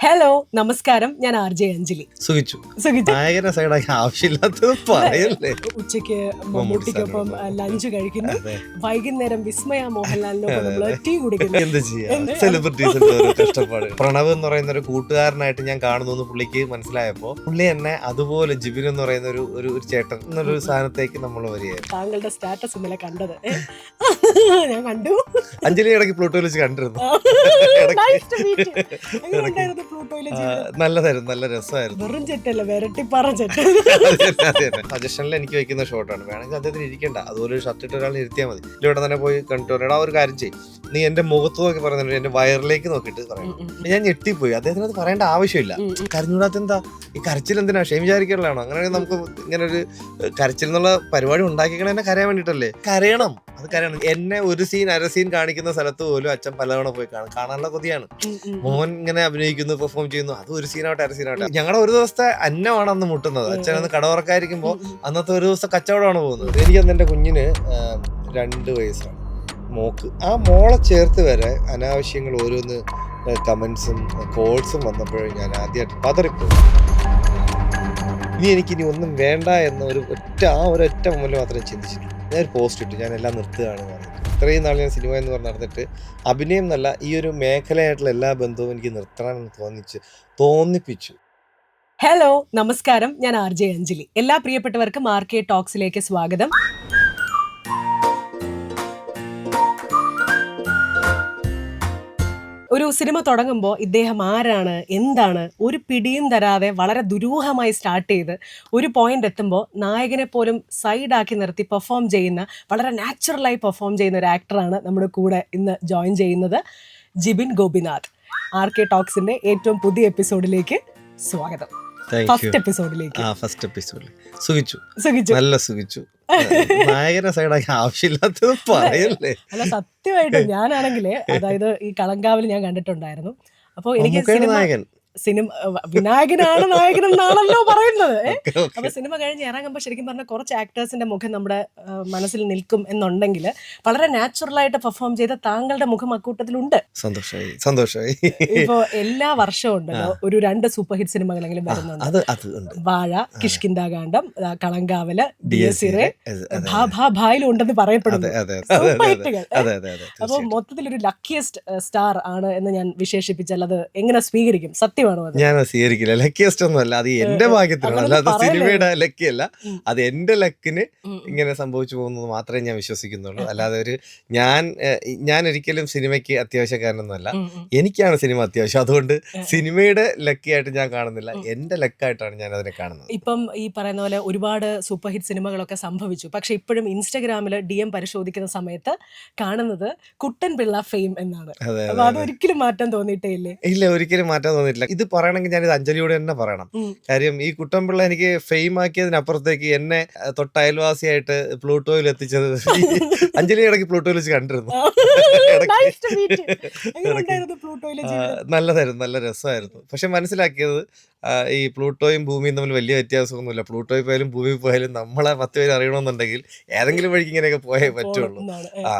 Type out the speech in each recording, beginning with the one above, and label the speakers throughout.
Speaker 1: Hello നമസ്കാരം. ഞാൻ R J Anjali.
Speaker 2: സുഖിച്ചു. ആവശ്യമില്ലാത്തത്
Speaker 1: ഉച്ചയ്ക്ക് മമ്മൂട്ടിക്കൊപ്പം. ലഞ്ച് കഴിക്കുന്നു. വൈകുന്നേരം വിസ്മയ മോഹൻലാലിനൊപ്പം നമ്മൾ ടീ കുടിക്കുന്നു.
Speaker 2: എന്ത് ചെയ്യാം? സെലിബ്രിറ്റീസിന്റെ കഷ്ടപ്പാട്. പ്രണവ് എന്ന് പറയുന്ന ഒരു കൂട്ടുകാരനായിട്ട് ഞാൻ കാണുന്നു പുള്ളിക്ക് മനസ്സിലായപ്പോ പുള്ളി എന്നെ അതുപോലെ ജിബിൻ എന്ന് പറയുന്ന ഒരു ഒരു ഒരു ചേട്ടൻ എന്നൊരു സാധനത്തേക്ക് നമ്മൾ വരികയായിരുന്നു.
Speaker 1: താങ്കളുടെ സ്റ്റാറ്റസ് ഇന്നലെ കണ്ടത്. ഞാൻ കണ്ടു.
Speaker 2: അഞ്ജലി ഇടയ്ക്ക് പ്ലൂട്ടോയിൽ വെച്ച് കണ്ടിരുന്നു.
Speaker 1: പ്ലൂട്ടോയിലെ
Speaker 2: നല്ലതായിരുന്നു നല്ല രസമായിരുന്നു.
Speaker 1: വെറും ചെറ്റല്ല വെരട്ടിപ്പാറ ചെറ്റ്.
Speaker 2: സജഷനിൽ എനിക്ക് വെക്കുന്ന ഷോട്ടാണ് വേണമെങ്കിൽ അദ്ദേഹത്തിന് ഇരിക്കണ്ട. അതുപോലെ ഒരു ഷർട്ട് ഇട്ട് ഒരാൾ ഇരുത്തിയാൽ മതി. ഇവിടെ തന്നെ പോയി കണ്ടിട്ട് ആ ഒരു കാര്യം ചെയ്യും. നീ എന്റെ മുഖത്ത് നോക്കി പറയുന്നുണ്ട് എന്റെ വയറിലേക്ക് നോക്കിയിട്ട് പറയണം ഞാൻ ഞെട്ടിപ്പോയി. അദ്ദേഹത്തിന് അത് പറയേണ്ട ആവശ്യമില്ല. കരഞ്ഞൂടാത്ത എന്താ ഈ കരച്ചിൽ എന്തിനാ? ക്ഷേമ വിചാരിക്കാനുള്ളതാണോ? അങ്ങനെയാണെങ്കിൽ നമുക്ക് ഇങ്ങനെ ഒരു കരച്ചിൽ എന്നുള്ള പരിപാടി ഉണ്ടാക്കിക്കണ എന്നെ കരയാൻ വേണ്ടിട്ടല്ലേ കരയണം. അത് കരയണം. എന്നെ ഒരു സീൻ അര സീൻ കാണിക്കുന്ന സ്ഥലത്ത് പോലും അച്ഛൻ പലതവണ പോയി കാണാൻ കാണാനുള്ള കൊതിയാണ്. മോൻ ഇങ്ങനെ അഭിനയിക്കുന്നു പെർഫോം ചെയ്യുന്നു. അത് ഒരു സീനാവട്ടെ അര സീനാവട്ടെ ഞങ്ങളുടെ ഒരു ദിവസത്തെ അന്നമാണ് അന്ന് മുട്ടുന്നത്. അച്ഛൻ അന്ന് കടവറക്കായിരിക്കുമ്പോൾ അന്നത്തെ ഒരു ദിവസം കച്ചവടമാണ് പോകുന്നത്. എനിക്ക് അന്ന് എന്റെ കുഞ്ഞിന് രണ്ട് വയസ്സാണ്. മോക്ക് ആ മോളെ ചേർത്ത് വരെ അനാവശ്യങ്ങൾ ഓരോന്ന് കമൻസും കോൾസും വന്നപ്പോഴും ഞാൻ ആദ്യമായിട്ട് പതറിപ്പോയി. ഇനി എനിക്കിനി ഒന്നും വേണ്ട എന്ന ഒരു ഒറ്റ ആ ഒരു ഒറ്റ മുമ്പിൽ മാത്രമേ ചിന്തിച്ചിട്ടുള്ളൂ. ഞാൻ ഒരു പോസ്റ്റ് ഇട്ടു. ഞാൻ എല്ലാം നിർത്തുകയാണ്. ഇത്രയും നാൾ ഞാൻ സിനിമ എന്ന് പറഞ്ഞ് നടന്നിട്ട് അഭിനയം എന്നല്ല ഈ ഒരു മേഖലയായിട്ടുള്ള എല്ലാ ബന്ധവും എനിക്ക് നിർത്തണമെന്ന് തോന്നിച്ച് തോന്നിപ്പിച്ചു.
Speaker 1: ഹലോ നമസ്കാരം. ഞാൻ ആർ ജെ അഞ്ജലി. എല്ലാ പ്രിയപ്പെട്ടവർക്കും ആർ കെ ടോക്സിലേക്ക് സ്വാഗതം. ഒരു സിനിമ തുടങ്ങുമ്പോൾ ഇദ്ദേഹം ആരാണ് എന്താണ് ഒരു പിടിയും തരാതെ വളരെ ദുരൂഹമായി സ്റ്റാർട്ട് ചെയ്ത് ഒരു പോയിന്റ് എത്തുമ്പോൾ നായകനെ പോലും സൈഡാക്കി നിർത്തി പെർഫോം ചെയ്യുന്ന വളരെ നാച്ചുറലായി പെർഫോം ചെയ്യുന്ന ഒരു ആക്ടറാണ് നമ്മുടെ കൂടെ ഇന്ന് ജോയിൻ ചെയ്യുന്നത് ജിബിൻ ഗോപിനാഥ്. ആർ കെ ടോക്സിന്റെ ഏറ്റവും പുതിയ എപ്പിസോഡിലേക്ക് സ്വാഗതം. ഫസ്റ്റ് എപ്പിസോഡിലേക്ക്
Speaker 2: ആ ഫസ്റ്റ് എപ്പിസോഡിൽ സുഖിച്ചു.
Speaker 1: സുഖിച്ചു.
Speaker 2: നല്ല സുഖിച്ചു. ഭയങ്കര സൈഡാക്കി ആവശ്യമില്ലാത്തത് പറയല്ലേ?
Speaker 1: അല്ല സത്യമായിട്ടും ഞാനാണെങ്കിൽ അതായത് ഈ കളങ്കാവിൽ ഞാൻ കണ്ടിട്ടുണ്ടായിരുന്നു. അപ്പോൾ എനിക്ക്
Speaker 2: നായകൻ.
Speaker 1: സിനിമ വിനായകനാണ് നായകൻ എന്നാണല്ലോ പറയുന്നത്. അപ്പൊ സിനിമ കഴിഞ്ഞ് ഇറങ്ങുമ്പോൾ ശരിക്കും പറഞ്ഞാൽ കുറച്ച് ആക്ടേഴ്സിന്റെ മുഖം നമ്മുടെ മനസ്സിൽ നിൽക്കും എന്നുണ്ടെങ്കിൽ വളരെ നാച്ചുറൽ ആയിട്ട് പെർഫോം ചെയ്ത താങ്കളുടെ മുഖം അക്കൂട്ടത്തിലുണ്ട്.
Speaker 2: സന്തോഷമായി സന്തോഷമായി
Speaker 1: ഇപ്പോ എല്ലാ വർഷവും ഉണ്ടല്ലോ ഒരു രണ്ട് സൂപ്പർ ഹിറ്റ് സിനിമകളെങ്കിലും വരുന്നുണ്ട്. Vaazha Kishkindhakandam Kalamkaval Dies Irae ഭായിലും ഉണ്ടെന്ന് പറയപ്പെടുന്നു. അപ്പൊ മൊത്തത്തിൽ ഒരു ലക്കിയസ്റ്റ് സ്റ്റാർ ആണ് എന്ന് ഞാൻ വിശേഷിപ്പിച്ചാൽ അത് എങ്ങനെ സ്വീകരിക്കും? സത്യമാണോ?
Speaker 2: ഞാൻ സ്വീകരിക്കില്ല. ലക്കിയസ്റ്റ് ഒന്നും അല്ല. അത് എന്റെ ഭാഗ്യത്തിനാണ്. അല്ലാതെ. സിനിമയുടെ ലക്കിയല്ല.
Speaker 1: അല്ല
Speaker 2: അത് എന്റെ ലക്കിന്. ഇങ്ങനെ സംഭവിച്ചു പോകുന്നത് മാത്രമേ ഞാൻ വിശ്വസിക്കുന്നുള്ളൂ. അല്ലാതെ ഒരു ഞാൻ ഞാൻ ഒരിക്കലും സിനിമയ്ക്ക് അത്യാവശ്യക്കാരനൊന്നുമല്ല. എനിക്കാണ് സിനിമ അത്യാവശ്യം. അതുകൊണ്ട്. സിനിമയുടെ ലക്കിയായിട്ട് ഞാൻ കാണുന്നില്ല. എന്റെ ലക്കായിട്ടാണ് ഞാൻ അതിനെ കാണുന്നത്.
Speaker 1: ഇപ്പം ഈ പറയുന്ന പോലെ ഒരുപാട് സൂപ്പർ ഹിറ്റ് സിനിമകളൊക്കെ സംഭവിച്ചു. പക്ഷെ ഇപ്പോഴും ഇൻസ്റ്റഗ്രാമിൽ ഡി എം പരിശോധിക്കുന്ന സമയത്ത് കാണുന്നത് കുട്ടൻ പിള്ള ഫെയിം എന്നാണ്.
Speaker 2: അതെ
Speaker 1: അപ്പൊ
Speaker 2: അതെ.
Speaker 1: അത് ഒരിക്കലും മാറ്റം തോന്നിയിട്ടേ ഇല്ല
Speaker 2: ഒരിക്കലും മാറ്റാൻ തോന്നിയിട്ടില്ല. ഇത് പറയണമെങ്കിൽ ഞാൻ ഇത് അഞ്ജലിയോട് തന്നെ പറയണം. കാര്യം ഈ കുട്ടൻപിള്ള എനിക്ക് ഫെയിം ആക്കിയതിനപ്പുറത്തേക്ക് എന്നെ തൊട്ട അയൽവാസിയായിട്ട് പ്ലൂട്ടോയിൽ എത്തിച്ചത് അഞ്ജലി ഇടയ്ക്ക് പ്ലൂട്ടോയിൽ വെച്ച് കണ്ടിരുന്നു. നല്ലതായിരുന്നു നല്ല രസമായിരുന്നു. പക്ഷെ മനസ്സിലാക്കിയത് ഈ പ്ലൂട്ടോയും ഭൂമിയും തമ്മിൽ വലിയ വ്യത്യാസമൊന്നുമില്ല. പ്ലൂട്ടോയിൽ പോയാലും ഭൂമിയിൽ പോയാലും നമ്മളെ പത്ത് പേര് അറിയണമെന്നുണ്ടെങ്കിൽ ഏതെങ്കിലും വഴിക്ക് ഇങ്ങനെയൊക്കെ പോയേ പറ്റുള്ളൂ. ആ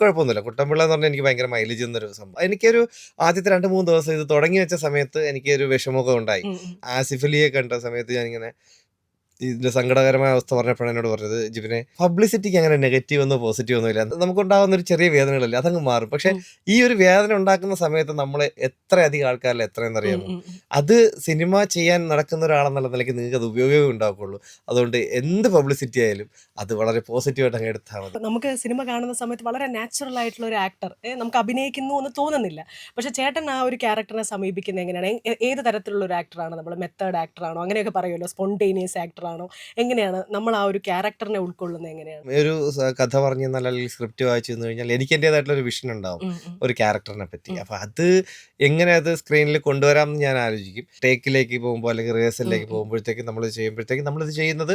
Speaker 2: കുഴപ്പമൊന്നുമില്ല. കുട്ടമ്പിള്ള എന്ന് പറഞ്ഞാൽ എനിക്ക് ഭയങ്കര മൈലേജ് എന്നൊരു സംഭവം. എനിക്കൊരു ആദ്യത്തെ രണ്ട് മൂന്ന് ദിവസം ഇത് തുടങ്ങി വെച്ച സമയത്ത് എനിക്കൊരു വിഷമമൊക്കെ ഉണ്ടായി. ആസിഫലിയെ. കണ്ട സമയത്ത് ഞാനിങ്ങനെ ഇതിന്റെ സങ്കടകരമായ അവസ്ഥ പറഞ്ഞപ്പോഴാണ് എന്നോട് പറഞ്ഞത് ജിബിനെ പബ്ലിസിറ്റിക്ക് അങ്ങനെ നെഗറ്റീവ് ഒന്നോ പോസിറ്റീവ് ഒന്നും ഇല്ല. നമുക്കുണ്ടാകുന്ന ഒരു ചെറിയ വേദനകളല്ലേ അതങ്ങ് മാറും. പക്ഷെ ഈ ഒരു വേദന ഉണ്ടാക്കുന്ന സമയത്ത് നമ്മൾ എത്രയധികം ആൾക്കാരിൽ എത്രയെന്ന് അറിയാമോ. അത് സിനിമ ചെയ്യാൻ നടക്കുന്ന ഒരാളെന്നുള്ള നിലയ്ക്ക് നിങ്ങൾക്ക് അത് ഉപയോഗമേ ഉണ്ടാക്കുള്ളൂ അതുകൊണ്ട് എന്ത് പബ്ലിസിറ്റി ആയാലും അത് വളരെ പോസിറ്റീവായിട്ട് അങ്ങ് എടുത്താൽ മതി.
Speaker 1: നമുക്ക് സിനിമ കാണുന്ന സമയത്ത് വളരെ നാച്ചുറൽ ആയിട്ടുള്ള ഒരു ആക്ടർ നമുക്ക് അഭിനയിക്കുന്നു എന്ന് തോന്നുന്നില്ല. പക്ഷെ ചേട്ടൻ ആ ഒരു ക്യാരക്ടറിനെ സമീപിക്കുന്നത് എങ്ങനെയാണ്? ഏത് തരത്തിലുള്ള ഒരു ആക്ടറാണ് നമ്മൾ മെത്തേഡ് ആക്ടറാണോ അങ്ങനെയൊക്കെ പറയുമല്ലോ സ്പോണ്ടേനിയസ് ആക്ടറാണോ എങ്ങനെയാണ് നമ്മൾ ആ ഒരു ക്യാരക്ടറിനെ ഉൾക്കൊള്ളുന്നത് എങ്ങനെയാണ്?
Speaker 2: ഒരു കഥ പറഞ്ഞു തന്നാൽ അല്ലെങ്കിൽ സ്ക്രിപ്റ്റ് വായിച്ചു തന്നു കഴിഞ്ഞാൽ എനിക്ക് എന്റെതായിട്ടുള്ള ഒരു വിഷൻ ഉണ്ടാവും. ഒരു ക്യാരക്ടറിനെ പറ്റി. അപ്പൊ അത് എങ്ങനെ അത് സ്ക്രീനിൽ കൊണ്ടുവരാം എന്ന് ഞാൻ ആലോചിക്കും. ടേക്കിലേക്ക് പോകുമ്പോൾ അല്ലെങ്കിൽ റിഹേഴ്സലിലേക്ക് പോകുമ്പോഴത്തേക്ക് നമ്മൾ ചെയ്യുമ്പോഴത്തേക്ക് നമ്മൾ ഇത് നമ്മളിത് ചെയ്യുന്നത്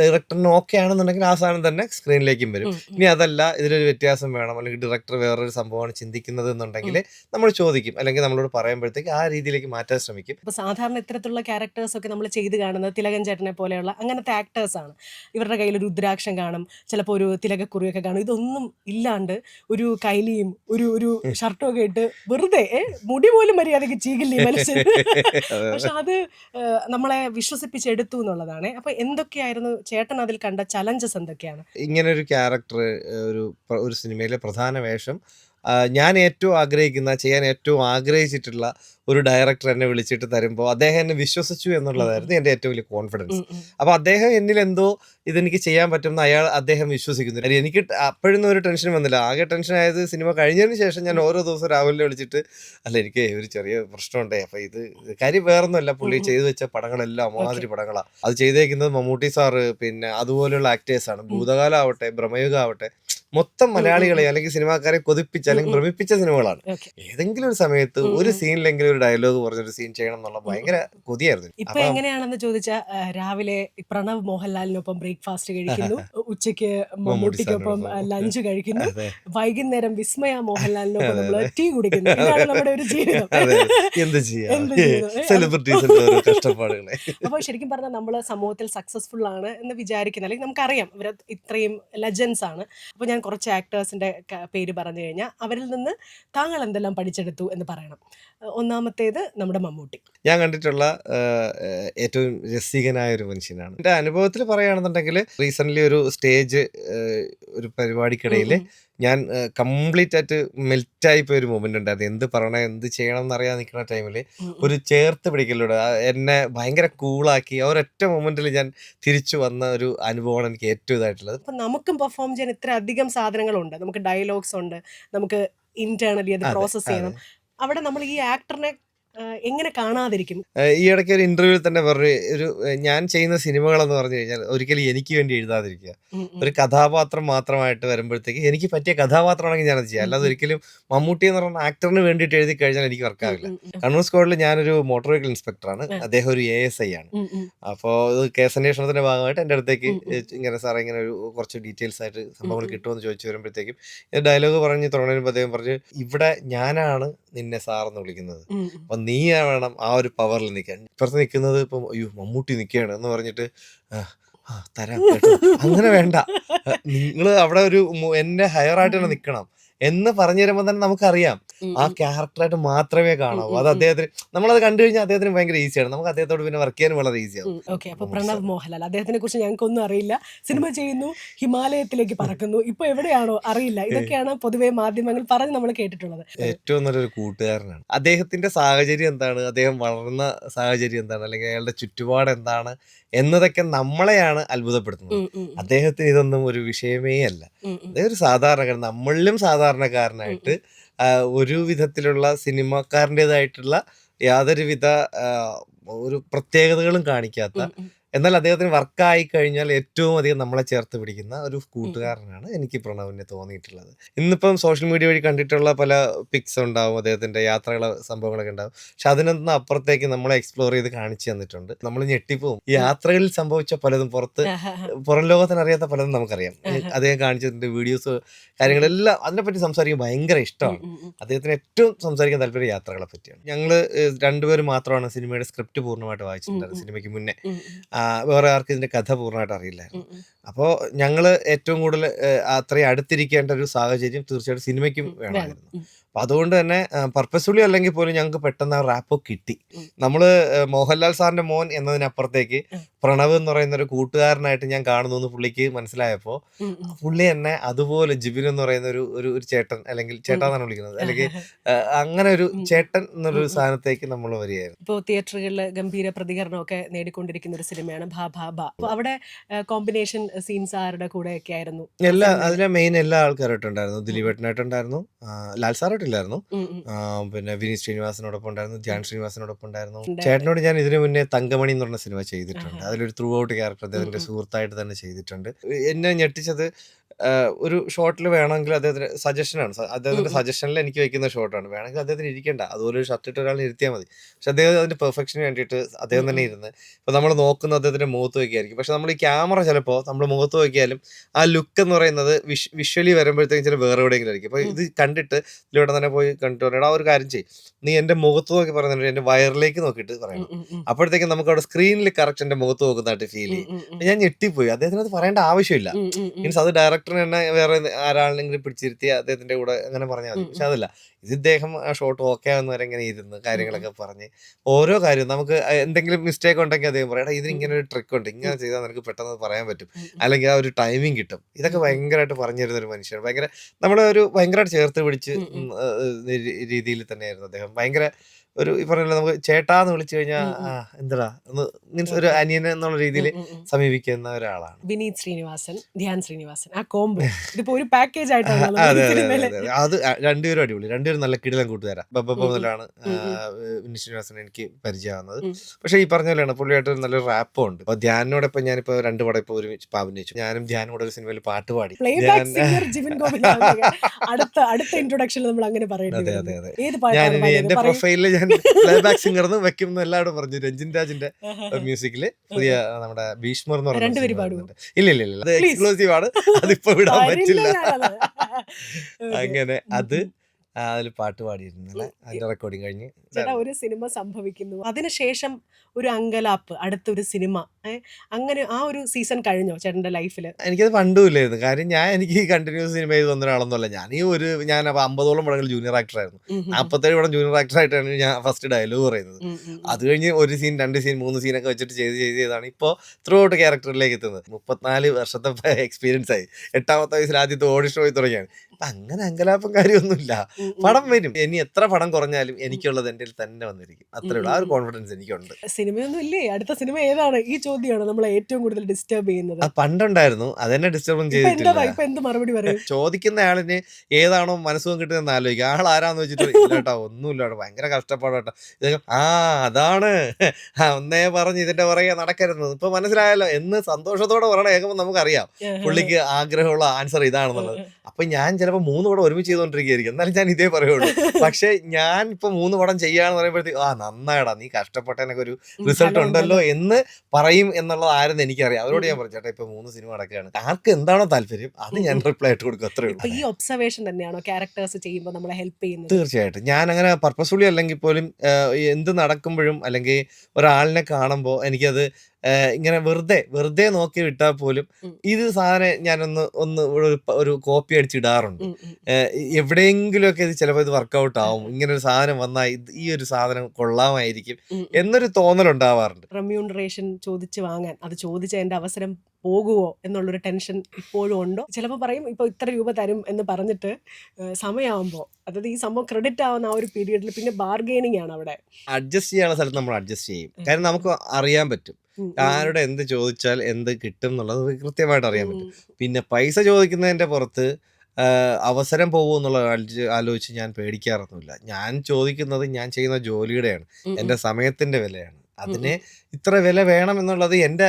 Speaker 2: ഡയറക്ടറിന് ഓക്കെ ആണെന്നുണ്ടെങ്കിൽ ആ സാധനം തന്നെ സ്ക്രീനിലേക്കും വരും. ഇനി അതല്ല ഇതിലൊരു വ്യത്യാസം വേണം. അല്ലെങ്കിൽ ഡയറക്ടർ വേറൊരു സംഭവമാണ് ചിന്തിക്കുന്നത് എന്നുണ്ടെങ്കിൽ നമ്മൾ ചോദിക്കും. അല്ലെങ്കിൽ നമ്മളോട് പറയുമ്പോഴത്തേക്ക് ആ രീതിയിലേക്ക് മാറ്റാൻ ശ്രമിക്കും.
Speaker 1: സാധാരണ ഇത്തരത്തിലുള്ള ക്യാരക്ടേഴ്സ് ഒക്കെ നമ്മൾ ചെയ്ത് കാണുന്നത് തിലകൻ ചേട്ടനെ പോലെയുള്ള അങ്ങനത്തെ ആക്ടേഴ്സാണ് ഇവരുടെ കയ്യിൽ ഒരു രുദ്രാക്ഷം കാണും ചിലപ്പോൾ ഒരു തിലകക്കുറിയൊക്കെ കാണും. ഇതൊന്നും ഇല്ലാണ്ട് ഒരു കൈലിയും ഒരു ഒരു ഷർട്ടും ഒക്കെ ഇട്ട് വെറുതെ മുടി പോലും മര്യാദയ്ക്ക് ചീകില്ല മനുഷ്യൻ. പക്ഷെ അത് നമ്മളെ വിശ്വസിപ്പിച്ചെടുത്തു എന്നുള്ളതാണ്. അപ്പൊ എന്തൊക്കെയായിരുന്നു ചേട്ടൻ അതിൽ കണ്ട ചലഞ്ചസ് എന്തൊക്കെയാണ്?
Speaker 2: ഇങ്ങനെ ഒരു ക്യാരക്ടർ ഒരു ഒരു സിനിമയിലെ പ്രധാന വേഷം ഞാൻ ഏറ്റവും ആഗ്രഹിക്കുന്ന ചെയ്യാൻ ഏറ്റവും ആഗ്രഹിച്ചിട്ടുള്ള ഒരു ഡയറക്ടർ എന്നെ വിളിച്ചിട്ട് തരുമ്പോൾ അദ്ദേഹം എന്നെ വിശ്വസിച്ചു എന്നുള്ളതായിരുന്നു എന്റെ ഏറ്റവും വലിയ കോൺഫിഡൻസ്
Speaker 1: ഉം.
Speaker 2: അദ്ദേഹം എന്നിൽ എന്തോ ഇതെനിക്ക് ചെയ്യാൻ പറ്റുമെന്ന് അയാൾ അദ്ദേഹം വിശ്വസിക്കുന്നു. എനിക്ക് അപ്പോഴൊന്നും ഒരു ടെൻഷൻ വന്നില്ല. ആകെ ടെൻഷൻ ആയത് സിനിമ കഴിഞ്ഞതിന് ശേഷം ഞാൻ ഓരോ ദിവസം രാവിലെ വിളിച്ചിട്ട് അല്ല എനിക്ക് ഒരു ചെറിയ പ്രശ്നമുണ്ടേ. അപ്പോൾ ഇത് കാര്യം വേറൊന്നുമല്ല. പുള്ളി. ചെയ്തു വെച്ച പടങ്ങളെല്ലാം അമാതിരി പടങ്ങളാണ് അത് ചെയ്തേക്കുന്നത് മമ്മൂട്ടി സാറ് പിന്നെ അതുപോലെയുള്ള ആക്ടേഴ്സാണ് ഭൂതകാലം ആവട്ടെ ഭ്രമയുഗം ആവട്ടെ മൊത്തം മലയാളികളെ അല്ലെങ്കിൽ സിനിമാക്കാരെ കൊതിപ്പിച്ച അല്ലെങ്കിൽ. ഭ്രമിപ്പിച്ച സിനിമകളാണ്. ഏതെങ്കിലും ഒരു സമയത്ത് ഒരു. സീനിലെങ്കിലും ഒരു ഡയലോഗ് പറഞ്ഞൊരു സീൻ ചെയ്യണം എന്നുള്ള ഭയങ്കര കൊതിയായിരുന്നു.
Speaker 1: ഇപ്പൊ എങ്ങനെയാണെന്ന് ചോദിച്ചാൽ രാവിലെ പ്രണവ് മോഹൻലാലിനൊപ്പം ബ്രേക്ക്ഫാസ്റ്റ് കഴിക്കുന്നു ഉച്ചയ്ക്ക്
Speaker 2: മമ്മൂട്ടി
Speaker 1: മമ്മൂട്ടിക്കൊപ്പം ലഞ്ച് കഴിക്കുന്നു വൈകുന്നേരം വിസ്മയ മോഹൻലാലിനൊപ്പം
Speaker 2: അപ്പൊ
Speaker 1: നമ്മൾ ടീ കുടിക്കുന്നു. ഇതാണ് നമ്മുടെ ഒരു ജീവിതം.
Speaker 2: എന്ത് ചെയ്യാം? കഷ്ടപ്പാടുകളെ.
Speaker 1: അപ്പോൾ ശരിക്കും പറഞ്ഞാൽ നമ്മൾ സമൂഹത്തിൽ സക്സസ്ഫുൾ ആണ് എന്ന് വിചാരിക്കുന്ന അല്ലെങ്കിൽ നമുക്കറിയാം ഇവർ ഇത്രയും ലെജൻസ് ആണ്. അപ്പോൾ ഞാൻ കുറച്ച് ആക്ടേഴ്സിന്റെ പേര് പറഞ്ഞു കഴിഞ്ഞാൽ അവരിൽ നിന്ന് താങ്കൾ എന്തെല്ലാം പഠിച്ചെടുത്തു എന്ന് പറയണം. ഒന്നാമത്തേത് നമ്മുടെ മമ്മൂട്ടി.
Speaker 2: ഞാൻ കണ്ടിട്ടുള്ള ഏറ്റവും രസികനായ ഒരു മനുഷ്യനാണ്. എന്റെ അനുഭവത്തിൽ പറയുകയാണെന്നുണ്ടെങ്കിൽ റീസെന്റ്ലി ഒരു സ്റ്റേജ് ഒരു പരിപാടിക്കിടയിൽ. ഞാൻ കംപ്ലീറ്റ് ആയിട്ട് മെൽറ്റായി പോയ ഒരു ഉണ്ട്. അത് എന്ത് പറയണം എന്ത് ചെയ്യണം എന്നറിയാൻ നിൽക്കുന്ന ടൈമിൽ. ഒരു ചേർത്ത് പിടിക്കലൂടെ എന്നെ ഭയങ്കര കൂളാക്കി ആ ഒരൊറ്റ മൂമെന്റിൽ ഞാൻ തിരിച്ചു വന്ന ഒരു അനുഭവമാണ് എനിക്ക് ഏറ്റവും ഇതായിട്ടുള്ളത്.
Speaker 1: അപ്പം നമുക്കും പെർഫോം ചെയ്യാൻ ഇത്ര അധികം സാധനങ്ങളുണ്ട്. നമുക്ക് ഡയലോഗ്സ് ഉണ്ട്. നമുക്ക് ഇന്റേണലി അത് പ്രോസസ് ചെയ്യണം. അവിടെ നമ്മൾ ഈ ആക്ടറിനെ എങ്ങനെ കാണാതിരിക്കും
Speaker 2: ഈ ഇടയ്ക്ക് ഒരു ഇന്റർവ്യൂവിൽ തന്നെ പറഞ്ഞു ഒരു ഞാൻ ചെയ്യുന്ന സിനിമകൾ എന്ന് പറഞ്ഞു കഴിഞ്ഞാൽ ഒരിക്കലും എനിക്ക് വേണ്ടി എഴുതാതിരിക്കുക. ഒരു കഥാപാത്രം മാത്രമായിട്ട് വരുമ്പോഴത്തേക്ക് എനിക്ക് പറ്റിയ കഥാപാത്രമാണെങ്കിൽ ഞാനത് ചെയ്യാം അല്ലാതെ ഒരിക്കലും മമ്മൂട്ടി എന്ന് പറഞ്ഞ ആക്ടറിന് വേണ്ടിയിട്ട് എഴുതി കഴിഞ്ഞാൽ എനിക്ക് വർക്കാവില്ല കണ്ണൂർ സ്ക്വാഡിൽ ഞാനൊരു മോട്ടോർ വെഹിക്കിൾ ഇൻസ്പെക്ടറാണ്. അദ്ദേഹം ഒരു എ എസ് ഐ ആണ്. അപ്പോൾ ഇത് കേസ് അന്വേഷണത്തിന്റെ ഭാഗമായിട്ട് എന്റെ അടുത്തേക്ക് ഇങ്ങനെ സാർ ഇങ്ങനെ ഒരു കുറച്ച് ഡീറ്റെയിൽസ് ആയിട്ട് സംഭവങ്ങൾ. കിട്ടുമെന്ന് ചോദിച്ചു വരുമ്പോഴത്തേക്കും ഡയലോഗ് പറഞ്ഞ് തുടങ്ങുമ്പോൾ അദ്ദേഹം പറഞ്ഞു ഇവിടെ ഞാനാണ് നിന്നെ സാർ
Speaker 1: എന്ന് വിളിക്കുന്നത്.
Speaker 2: അപ്പൊ നീ വേണം ആ ഒരു പവറിൽ നിൽക്കാൻ ഇപ്പുറത്ത് നിൽക്കുന്നത് ഇപ്പം അയ്യോ മമ്മൂട്ടി നിൽക്കുകയാണ് എന്ന് പറഞ്ഞിട്ട് തരാം അങ്ങനെ വേണ്ട. നിങ്ങൾ അവിടെ ഒരു എന്നെ ഹയർ ആയിട്ട് തന്നെ നിൽക്കണം എന്ന് പറഞ്ഞു തരുമ്പോൾ തന്നെ നമുക്കറിയാം. ആ. ക്യാരക്ടറായിട്ട് മാത്രമേ കാണാവൂ. അത്. അദ്ദേഹത്തിന് നമ്മളത് കണ്ടു കഴിഞ്ഞാൽ അദ്ദേഹത്തിന് ഭയങ്കര ഈസിയാണ് നമുക്ക് അദ്ദേഹത്തോട് പിന്നെ വർക്ക് ചെയ്യാൻ വളരെ ഈസിയാണ്
Speaker 1: ഓക്കെ അപ്പൊ പ്രണവ്. മോഹൻലാൽ അദ്ദേഹത്തിനെ കുറിച്ച് ഞങ്ങൾക്ക് ഒന്നും അറിയില്ല. സിനിമ ചെയ്യുന്നു ഹിമാലയത്തിലേക്ക് പറക്കുന്നു. ഇപ്പൊ എവിടെയാണോ അറിയില്ല. ഇതൊക്കെയാണ് പൊതുവെ മാധ്യമങ്ങൾ പറഞ്ഞ് നമ്മൾ കേട്ടിട്ടുള്ളത്.
Speaker 2: ഏറ്റവും നല്ലൊരു കൂട്ടുകാരനാണ്. അദ്ദേഹത്തിന്റെ സാഹചര്യം എന്താണ്? അദ്ദേഹം വളർന്ന സാഹചര്യം എന്താണ്? അല്ലെങ്കിൽ അയാളുടെ ചുറ്റുപാട് എന്താണ്? എന്നതൊക്കെ നമ്മളെയാണ് അത്ഭുതപ്പെടുത്തുന്നത്. അദ്ദേഹത്തിന് ഇതൊന്നും ഒരു വിഷയമേ അല്ല. അദ്ദേഹം ഒരു സാധാരണക്കാരൻ. നമ്മളിലും സാധാരണക്കാരനായിട്ട് ഒരു വിധത്തിലുള്ള സിനിമാക്കാരന്റെതായിട്ടുള്ള യാതൊരുവിധ ഒരു പ്രത്യേകതകളും കാണിക്കാത്ത. എന്നാൽ അദ്ദേഹത്തിന് വർക്കായി കഴിഞ്ഞാൽ ഏറ്റവും അധികം നമ്മളെ ചേർത്ത് പിടിക്കുന്ന ഒരു കൂട്ടുകാരനാണ് എനിക്ക് പ്രണവിനെ തോന്നിയിട്ടുള്ളത്. ഇന്നിപ്പം സോഷ്യൽ മീഡിയ വഴി കണ്ടിട്ടുള്ള പല പിക്സ് ഉണ്ടാവും അദ്ദേഹത്തിന്റെ യാത്രകളെ സംഭവങ്ങളൊക്കെ ഉണ്ടാവും. പക്ഷെ അതിനൊന്നും അപ്പുറത്തേക്ക് നമ്മളെ എക്സ്പ്ലോർ ചെയ്ത് കാണിച്ചു തന്നിട്ടുണ്ട്. നമ്മൾ ഞെട്ടിപ്പോവും. യാത്രകളിൽ സംഭവിച്ച പലതും പുറത്ത്. പുറം ലോകത്തിന് അറിയാത്ത പലതും നമുക്കറിയാം. അദ്ദേഹം കാണിച്ചതിന്റെ വീഡിയോസ് കാര്യങ്ങളെല്ലാം അതിനെപ്പറ്റി സംസാരിക്കാൻ ഭയങ്കര ഇഷ്ടമാണ്. അദ്ദേഹത്തിന് ഏറ്റവും സംസാരിക്കാൻ താല്പര്യം യാത്രകളെ പറ്റിയാണ് ഞങ്ങൾ രണ്ടുപേരും മാത്രമാണ് സിനിമയുടെ സ്ക്രിപ്റ്റ് പൂർണമായിട്ട് വായിച്ചിട്ടുണ്ടായിരുന്നത്. സിനിമയ്ക്ക് മുന്നേ. വേറെ ആർക്കും ഇതിന്റെ കഥ പൂർണമായിട്ട് അറിയില്ലായിരുന്നു. അപ്പോൾ ഞങ്ങൾ ഏറ്റവും കൂടുതൽ അത്രയും അടുത്തിരിക്കേണ്ട ഒരു സാഹചര്യം തീർച്ചയായിട്ടും സിനിമയ്ക്കും വേണമായിരുന്നു
Speaker 1: വേണം.
Speaker 2: അപ്പൊ അതുകൊണ്ട് തന്നെ പർപ്പസ്ഫുള്ളി അല്ലെങ്കിൽ പോലും ഞങ്ങൾക്ക് പെട്ടെന്ന് ആ റാപ്പ് കിട്ടി. നമ്മൾ നമ്മൾ മോഹൻലാൽ സാറിന്റെ മോൻ എന്നതിനപ്പുറത്തേക്ക് പ്രണവ് എന്ന് പറയുന്ന ഒരു കൂട്ടുകാരനായിട്ട് ഞാൻ കാണുന്നു എന്ന് പുള്ളിക്ക് മനസ്സിലായപ്പോൾ
Speaker 1: ഉം.
Speaker 2: പുള്ളി എന്നെ അതുപോലെ ജിബിൻ എന്ന് പറയുന്ന ഒരു ഒരു ഒരു ചേട്ടൻ അല്ലെങ്കിൽ ചേട്ടാന്നാണ് വിളിക്കുന്നത്. അല്ലെങ്കിൽ അങ്ങനെ ഒരു ചേട്ടൻ എന്നൊരു സാധനത്തേക്ക് നമ്മൾ വരികയായിരുന്നു.
Speaker 1: ഇപ്പോൾ തിയേറ്ററുകളിൽ ഗംഭീര പ്രതികരണമൊക്കെ നേടിക്കൊണ്ടിരിക്കുന്ന ഒരു സിനിമയാണ് ഭാ ഭാ ഭാ. അവിടെ കോമ്പിനേഷൻ സീൻസ് ആരുടെ കൂടെ ഒക്കെ ആയിരുന്നു?
Speaker 2: എല്ലാ? അതിലെ മെയിൻ എല്ലാ ആൾക്കാരായിട്ടും ഉണ്ടായിരുന്നു ദിലീപേട്ടനായിട്ടുണ്ടായിരുന്നു. ആ, ലാൽ സാറായിട്ടില്ലായിരുന്നു. പിന്നെ വിനീത് ശ്രീനിവാസനോടൊപ്പം ഉണ്ടായിരുന്നു ധ്യാൻ ശ്രീനിവാസനോടൊപ്പം ഉണ്ടായിരുന്നു. ചേട്ടനോട് ഞാൻ ഇതിനു മുന്നേ തങ്കമണി എന്ന് പറഞ്ഞ സിനിമ ചെയ്തിട്ടുണ്ട്. അതിലൊരു ത്രൂ ഔട്ട് ക്യാരക്ടർ അദ്ദേഹത്തിന്റെ. സുഹൃത്തായിട്ട് തന്നെ ചെയ്തിട്ടുണ്ട്. എന്നെ ഞെട്ടിച്ചത് ഒരു ഷോട്ടിൽ വേണമെങ്കിൽ അദ്ദേഹത്തിന് സജഷനാണ് അദ്ദേഹത്തിന്റെ. സജഷനിൽ എനിക്ക് വെക്കുന്ന ഷോട്ടാണ് വേണമെങ്കിൽ അദ്ദേഹത്തിന് ഇരിക്കേണ്ട. അതുപോലെ ഒരു ഷർട്ട് ഇട്ട് ഒരാൾ ഇരുത്തിയാൽ മതി. പക്ഷെ അദ്ദേഹം അതിന്റെ പെർഫെക്ഷന് വേണ്ടിയിട്ട് അദ്ദേഹം തന്നെ. ഇരുന്ന് ഇപ്പൊ നമ്മൾ നോക്കുന്ന അദ്ദേഹത്തിന്റെ മുഖത്ത് നോക്കിയായിരിക്കും. പക്ഷെ നമ്മൾ ഈ ക്യാമറ ചിലപ്പോൾ നമ്മൾ മുഖത്ത് നോക്കിയാലും ആ ലുക്ക് എന്ന് പറയുന്നത് വിഷ് വിഷ്വലി വരുമ്പോഴത്തേക്കും ചില വേറെ എവിടെയെങ്കിലും ആയിരിക്കും. അപ്പോൾ ഇത് കണ്ടിട്ട് ഇതിലൂടെ തന്നെ പോയി കണ്ടിട്ട് പറയണം ആ ഒരു കാര്യം ചെയ്യും. നീ എന്റെ മുഖത്ത് നോക്കി പറയുന്നുണ്ട് എന്റെ വയറിലേക്ക് നോക്കിയിട്ട് പറയണം. അപ്പോഴത്തേക്കും നമുക്ക് അവിടെ സ്ക്രീനിൽ കറക്റ്റ് എന്റെ മുഖത്ത് നോക്കുന്നതായിട്ട് ഫീൽ ചെയ്യും. ഞാൻ ഞെട്ടിപ്പോയി. അദ്ദേഹത്തിന് അത് പറയേണ്ട ആവശ്യമില്ല. മീൻസ് അത് ഡയറക്ടറിന് തന്നെ വേറെ ആരാളെങ്കിലും പിടിച്ചിരുത്തി അദ്ദേഹത്തിന്റെ കൂടെ അങ്ങനെ പറഞ്ഞാൽ മതി. പക്ഷെ അതല്ല. ഇത് ഇദ്ദേഹം ആ ഷോട്ട് ഓക്കെ ആവുന്നവരെ ഇങ്ങനെ ഇരുന്ന് കാര്യങ്ങളൊക്കെ പറഞ്ഞ് ഓരോ കാര്യവും നമുക്ക് എന്തെങ്കിലും മിസ്റ്റേക്ക് ഉണ്ടെങ്കിൽ അദ്ദേഹം പറയാം "എടാ, ഇതിന് ഇങ്ങനെ ഒരു ട്രിക്ക് ഉണ്ട്. ഇങ്ങനെ ചെയ്താൽ നിനക്ക് പെട്ടെന്ന് പറയാൻ പറ്റും. അല്ലെങ്കിൽ ആ ഒരു ടൈമിംഗ് കിട്ടും. ഇതൊക്കെ. ഭയങ്കരമായിട്ട് പറഞ്ഞു തരുന്ന ഒരു മനുഷ്യൻ ഭയങ്കര നമ്മളെ ഒരു ഭയങ്കരമായിട്ട് ചേർത്ത് പിടിച്ച് രീതിയിൽ തന്നെയായിരുന്നു അദ്ദേഹം. ഭയങ്കര ഒരു ഈ പറഞ്ഞ നമുക്ക് ചേട്ടാന്ന് വിളിച്ചു കഴിഞ്ഞാൽ ഒന്ന് മീൻസ് ഒരു. അനിയൻ എന്നുള്ള രീതിയിൽ സമീപിക്കുന്ന ഒരാളാണ്.
Speaker 1: വിനീത് ശ്രീനിവാസൻ ധ്യാൻ ശ്രീനിവാസൻ ആ കോംബോ. ഇതിപ്പോ ഒരു പാക്കേജ് ആയിട്ടാണ്
Speaker 2: അതെ രണ്ടുപേരും അടിപൊളി. രണ്ടുപേരും നല്ല കിടിലം കൂട്ടുകാരാ. ബബ്ബ. മുതലാണ് വിനീത് ശ്രീനിവാസൻ എനിക്ക്
Speaker 1: പരിചയമാകുന്നത്.
Speaker 2: പക്ഷെ ഈ പറഞ്ഞ പോലെയാണ് പുള്ളിയായിട്ട് നല്ലൊരു റാപ്പും ഉണ്ട്. അപ്പൊ ധ്യാനോടെ ഇപ്പൊ ഞാനിപ്പോ രണ്ട് പടം ഇപ്പൊ ഒരുമിച്ച് അഭിനയിച്ചു ഞാനും ധ്യാനും കൂടെ ഒരു സിനിമയിൽ പാട്ട് പാടി.
Speaker 1: അടുത്ത അടുത്ത ഇൻട്രൊഡക്ഷനിൽ നമ്മൾ അങ്ങനെ പറയുന്നത്
Speaker 2: അതെ അതെ. അതെ ഞാൻ എന്റെ. പ്രൊഫൈലിൽ ഞാൻ പ്ലേ ബാക്ക് സിംഗർ എന്ന് വെക്കും എന്ന് എല്ലാവരും പറഞ്ഞു. രഞ്ജിൻ രാജിന്റെ മ്യൂസിക്കിൽ പുതിയ നമ്മുടെ ഭീഷ്മർ എന്ന് പറഞ്ഞ ഇല്ല ഇല്ല ഇല്ല. അത്. എക്സ്ക്ലൂസീവ് ആണ്. അതിപ്പോ വിടാൻ പറ്റില്ല. അങ്ങനെ അത്. അതിൽ പാട്ട് പാടിയിരുന്നില്ല അതിന്റെ റെക്കോർഡിങ് കഴിഞ്ഞ്
Speaker 1: ചേട്ടാ ഒരു സിനിമ സംഭവിക്കുന്നു. അതിനുശേഷം ഒരു അങ്കലാപ്പ് അടുത്തൊരു സിനിമ അങ്ങനെ ആ ഒരു സീസൺ കഴിഞ്ഞോ ചേട്ടന്റെ ലൈഫിൽ
Speaker 2: എനിക്കത് പണ്ടുമില്ലായിരുന്നു കാര്യം ഞാൻ എനിക്ക് കണ്ടിന്യൂസ് സിനിമ ചെയ്ത് വന്ന ഒരാളൊന്നുമല്ല. ഞാൻ ഈ ഒരു ഞാൻ അമ്പതോളം പടങ്ങൾ ജൂനിയർ ആക്ടർ ആയിരുന്നു. നാൽപ്പത്തേഴ് പടം ജൂനിയർ ആക്ടർ ആയിട്ടാണ് ഞാൻ ഫസ്റ്റ് ഡയലോഗ് പറയുന്നത്. അത് കഴിഞ്ഞ് ഒരു സീൻ രണ്ട് സീൻ മൂന്ന് സീനൊക്കെ വെച്ചിട്ട് ചെയ്ത് ചെയ്ത് ചെയ്താണ് ഇപ്പോൾ ത്രൂ ഔട്ട് ക്യാരക്ടറിലേക്ക് എത്തുന്നത്. മുപ്പത്തിനാല് വർഷത്തെ എക്സ്പീരിയൻസ് ആയി. എട്ടാമത്തെ വയസ്സിൽ ആദ്യത്തെ ഓഡിഷൻ പോയി തുടങ്ങിയാണ്. അങ്ങനെ അങ്കലാപ്പം കാര്യമൊന്നുമില്ല. പടം വരും. ഇനി എത്ര പടം കുറഞ്ഞാലും എനിക്കുള്ളത് എന്റെ തന്നെ വന്നിരിക്കും. അത്രേ ഉള്ളൂ. ആ ഒരു കോൺഫിഡൻസ് എനിക്കുണ്ട്.
Speaker 1: സിനിമയൊന്നും ഇല്ലേ? അടുത്ത സിനിമ ഏതാണ്? ഈ ചോദ്യമാണ് നമ്മളെ ഏറ്റവും കൂടുതൽ ഡിസ്റ്റർബ് ചെയ്യുന്നത്.
Speaker 2: പണ്ടുണ്ടായിരുന്നു. അതെന്നെ ഡിസ്റ്റർബും ചെയ്തിട്ടില്ല.
Speaker 1: മറുപടി
Speaker 2: ചോദിക്കുന്ന ആളിന് ഏതാണോ മനസ്സും കിട്ടുന്ന ആലോചിക്കുക. ആൾ ആരാന്ന് വെച്ചിട്ട് ഇല്ലാട്ടോ ഒന്നുമില്ല ഭയങ്കര കഷ്ടപ്പാടാട്ടോ ഇതൊക്കെ ആ അതാണ്. ഒന്നേ പറഞ്ഞ് ഇതിന്റെ പുറകെ നടക്കരുത്. ഇപ്പൊ മനസ്സിലായല്ലോ എന്ന് സന്തോഷത്തോടെ പറയണ കേൾക്കുമ്പോൾ നമുക്കറിയാം. പുള്ളിക്ക് ആഗ്രഹമുള്ള ആൻസർ ഇതാണെന്നുള്ളത്. അപ്പൊ ഞാൻ ചിലപ്പോൾ മൂന്ന് പടം ഒരുമിച്ച് ചെയ്തുകൊണ്ടിരിക്കുകയായിരിക്കും എന്നാലും ഞാൻ ഇതേ പറയുള്ളൂ. പക്ഷേ ഞാൻ ഇപ്പൊ മൂന്ന് പടം ചെയ്യാന്ന് പറയുമ്പോഴത്തേക്ക് ആ നന്നായടാ നീ കഷ്ടപ്പെട്ടതിനൊക്കെ ഒരു റിസൾട്ട് ഉണ്ടല്ലോ എന്ന് പറയും എന്നുള്ളതായിരുന്നു എനിക്കറിയാം. അവരോട് ഞാൻ പറഞ്ഞു ചേട്ടാ ഇപ്പൊ മൂന്ന് സിനിമ നടക്കുകയാണ്. ആർക്ക് എന്താണോ താല്പര്യം അത് ഞാൻ റിപ്ലൈ ആയിട്ട് കൊടുക്കും. അത്രേ ഉള്ളൂ.
Speaker 1: ഈ ഒബ്സർവേഷൻ തന്നെയാണോ? ക്യാരക്ടേഴ്സ് ചെയ്യുമ്പോൾ നമ്മളെ ഹെൽപ്പ് ചെയ്യുന്നത്?
Speaker 2: തീർച്ചയായിട്ടും. ഞാൻ അങ്ങനെ പർപ്പസ്ഫുള്ളി അല്ലെങ്കിൽ പോലും എന്ത് നടക്കുമ്പോഴും അല്ലെങ്കിൽ ഒരാളിനെ കാണുമ്പോൾ എനിക്കത് ഇങ്ങനെ വെറുതെ വെറുതെ നോക്കി വിട്ടാൽ പോലും ഇത് സാധനം ഞാനൊന്ന് ഒന്ന് ഒരു കോപ്പി ഒരു കോപ്പി അടിച്ചിടാറുണ്ട്.
Speaker 1: ഉം, ഉം.
Speaker 2: ആഹ്, എവിടെയെങ്കിലുമൊക്കെ ഇത് ചിലപ്പോൾ ഇത് വർക്കൗട്ട് ആവും. ഇങ്ങനെ ഒരു സാധനം വന്നാൽ ഈ ഒരു സാധനം കൊള്ളാമായിരിക്കും എന്നൊരു തോന്നൽ തോന്നലുണ്ടാവാറുണ്ട്.
Speaker 1: റെമ്യൂണറേഷൻ ചോദിച്ചു വാങ്ങാൻ അത് ചോദിച്ച എന്റെ അവസരം പോകുവോ എന്നുള്ളൊരു ടെൻഷൻ ഇപ്പോഴും ഉണ്ടോ? ചിലപ്പോൾ പറയും ഇപ്പോൾ ഇത്ര രൂപ തരും എന്ന് പറഞ്ഞിട്ട് സമയമാകുമ്പോൾ അതായത് ഈ സംഭവം ക്രെഡിറ്റ് ആവുന്ന ആ ഒരു പീരീഡിൽ പിന്നെ ബാർഗെയിനിങ് ആണ് അവിടെ.
Speaker 2: അഡ്ജസ്റ്റ് ചെയ്യാനുള്ള സ്ഥലത്ത് നമ്മൾ അഡ്ജസ്റ്റ് ചെയ്യും. കാരണം നമുക്ക് അറിയാൻ പറ്റും. ആരുടെ എന്ത് ചോദിച്ചാൽ എന്ത് കിട്ടും എന്നുള്ളത് കൃത്യമായിട്ട് അറിയാൻ പറ്റും. പിന്നെ പൈസ ചോദിക്കുന്നതിന്റെ പുറത്ത് അവസരം പോകും എന്നുള്ള ആലോചിച്ച് ഞാൻ പേടിക്കാറൊന്നുമില്ല. ഞാൻ ചോദിക്കുന്നത് ഞാൻ ചെയ്യുന്ന ജോലിയുടെയാണ്. എന്റെ സമയത്തിന്റെ വിലയാണ്. അതിന് ഇത്ര വില വേണം എന്നുള്ളത് എന്റെ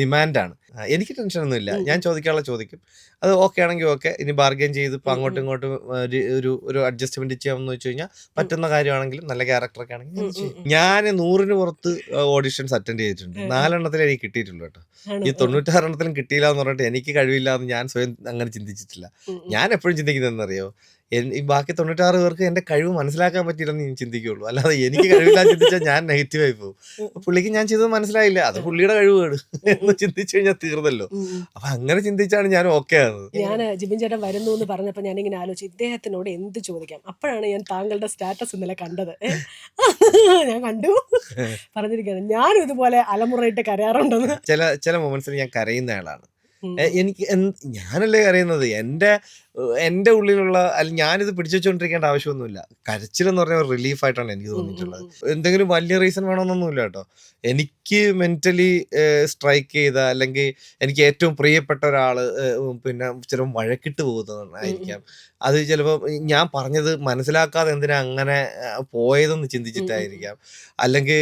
Speaker 2: ഡിമാൻഡാണ്. എനിക്ക് ടെൻഷനൊന്നുമില്ല. ഞാൻ ചോദിക്കാനുള്ള ചോദിക്കും. അത് ഓക്കെ ആണെങ്കിൽ ഓക്കെ. ഇനി ബാർഗെയിൻ ചെയ്ത് ഇപ്പം അങ്ങോട്ടും ഇങ്ങോട്ടും ഒരു ഒരു അഡ്ജസ്റ്റ്മെന്റ് അഡ്ജസ്റ്റ്മെന്റ് ചെയ്യാമെന്ന് വെച്ച് കഴിഞ്ഞാൽ പറ്റുന്ന കാര്യമാണെങ്കിലും നല്ല ക്യാരക്ടറൊക്കെ ആണെങ്കിൽ ഞാൻ. നൂറിന് പുറത്ത് ഓഡിഷൻസ് അറ്റൻഡ് ചെയ്തിട്ടുണ്ട്. നാലെണ്ണത്തിൽ എനിക്ക് കിട്ടിയിട്ടുള്ളൂ കേട്ടോ. ഈ തൊണ്ണൂറ്റാറെണ്ണത്തിലും കിട്ടിയില്ല എന്ന് പറഞ്ഞിട്ട് എനിക്ക് കഴിവില്ല എന്ന് ഞാൻ സ്വയം അങ്ങനെ ചിന്തിച്ചിട്ടില്ല. ഞാൻ എപ്പോഴും ചിന്തിക്കുന്നതെന്നറിയോ? ഈ ബാക്കി തൊണ്ണൂറ്റാറ് പേർക്ക് എന്റെ കഴിവ് മനസ്സിലാക്കാൻ പറ്റിയില്ലെന്ന് ഞാൻ ചിന്തിക്കുള്ളൂ. അല്ലാതെ എനിക്ക് കഴിവില്ല ചിന്തിച്ചാൽ ഞാൻ നെഗറ്റീവായി പോകും. അപ്പൊ പുള്ളിക്ക് ഞാൻ ചെയ്തത് മനസ്സിലായില്ല. അത് പുള്ളിയുടെ കഴിവുകേട് എന്ന് ചിന്തിച്ചു കഴിഞ്ഞാൽ തീർന്നല്ലോ. അപ്പൊ അങ്ങനെ ചിന്തിച്ചാണ് ഞാൻ ഓക്കെ ആണ്
Speaker 1: ഞാൻ ജിബിൻ ചേട്ടൻ വരുന്നു എന്ന് പറഞ്ഞപ്പോ ഞാൻ ഇങ്ങനെ ആലോചിച്ചു ഇദ്ദേഹത്തിനോട് എന്ത് ചോദിക്കാം? അപ്പോഴാണ് ഞാൻ താങ്കളുടെ സ്റ്റാറ്റസ് ഇന്നലെ കണ്ടത്. ഞാൻ കണ്ടു. പറഞ്ഞിരിക്കുന്നത് ഞാനും ഇതുപോലെ അലമുറയിട്ട് കരയാറുണ്ടെന്ന്.
Speaker 2: ചില ചില മൊമെന്റ്സിൽ ഞാൻ കരയുന്ന ആളാണ്. എനിക്ക് ഞാനല്ലേ അറിയുന്നത് എന്റെ എന്റെ ഉള്ളിലുള്ള അല്ലെങ്കിൽ ഞാനിത് പിടിച്ചു വെച്ചുകൊണ്ടിരിക്കേണ്ട ആവശ്യമൊന്നുമില്ല. കരച്ചിലെന്ന് പറഞ്ഞ ഒരു റിലീഫ് ആയിട്ടാണ് എനിക്ക് തോന്നിയിട്ടുള്ളത്. എന്തെങ്കിലും വലിയ റീസൺ വേണമെന്നൊന്നുമില്ല കേട്ടോ. എനിക്ക് മെന്റലി സ്ട്രൈക്ക് ചെയ്ത അല്ലെങ്കിൽ എനിക്ക് ഏറ്റവും പ്രിയപ്പെട്ട ഒരാൾ ഏഹ്, പിന്നെ ചിലപ്പോൾ വഴക്കിട്ട് പോകുന്നതായിരിക്കാം. അത് ചിലപ്പോൾ ഞാൻ പറഞ്ഞത് മനസ്സിലാക്കാതെ എന്തിനാ അങ്ങനെ പോയതെന്ന് ചിന്തിച്ചിട്ടായിരിക്കാം. അല്ലെങ്കിൽ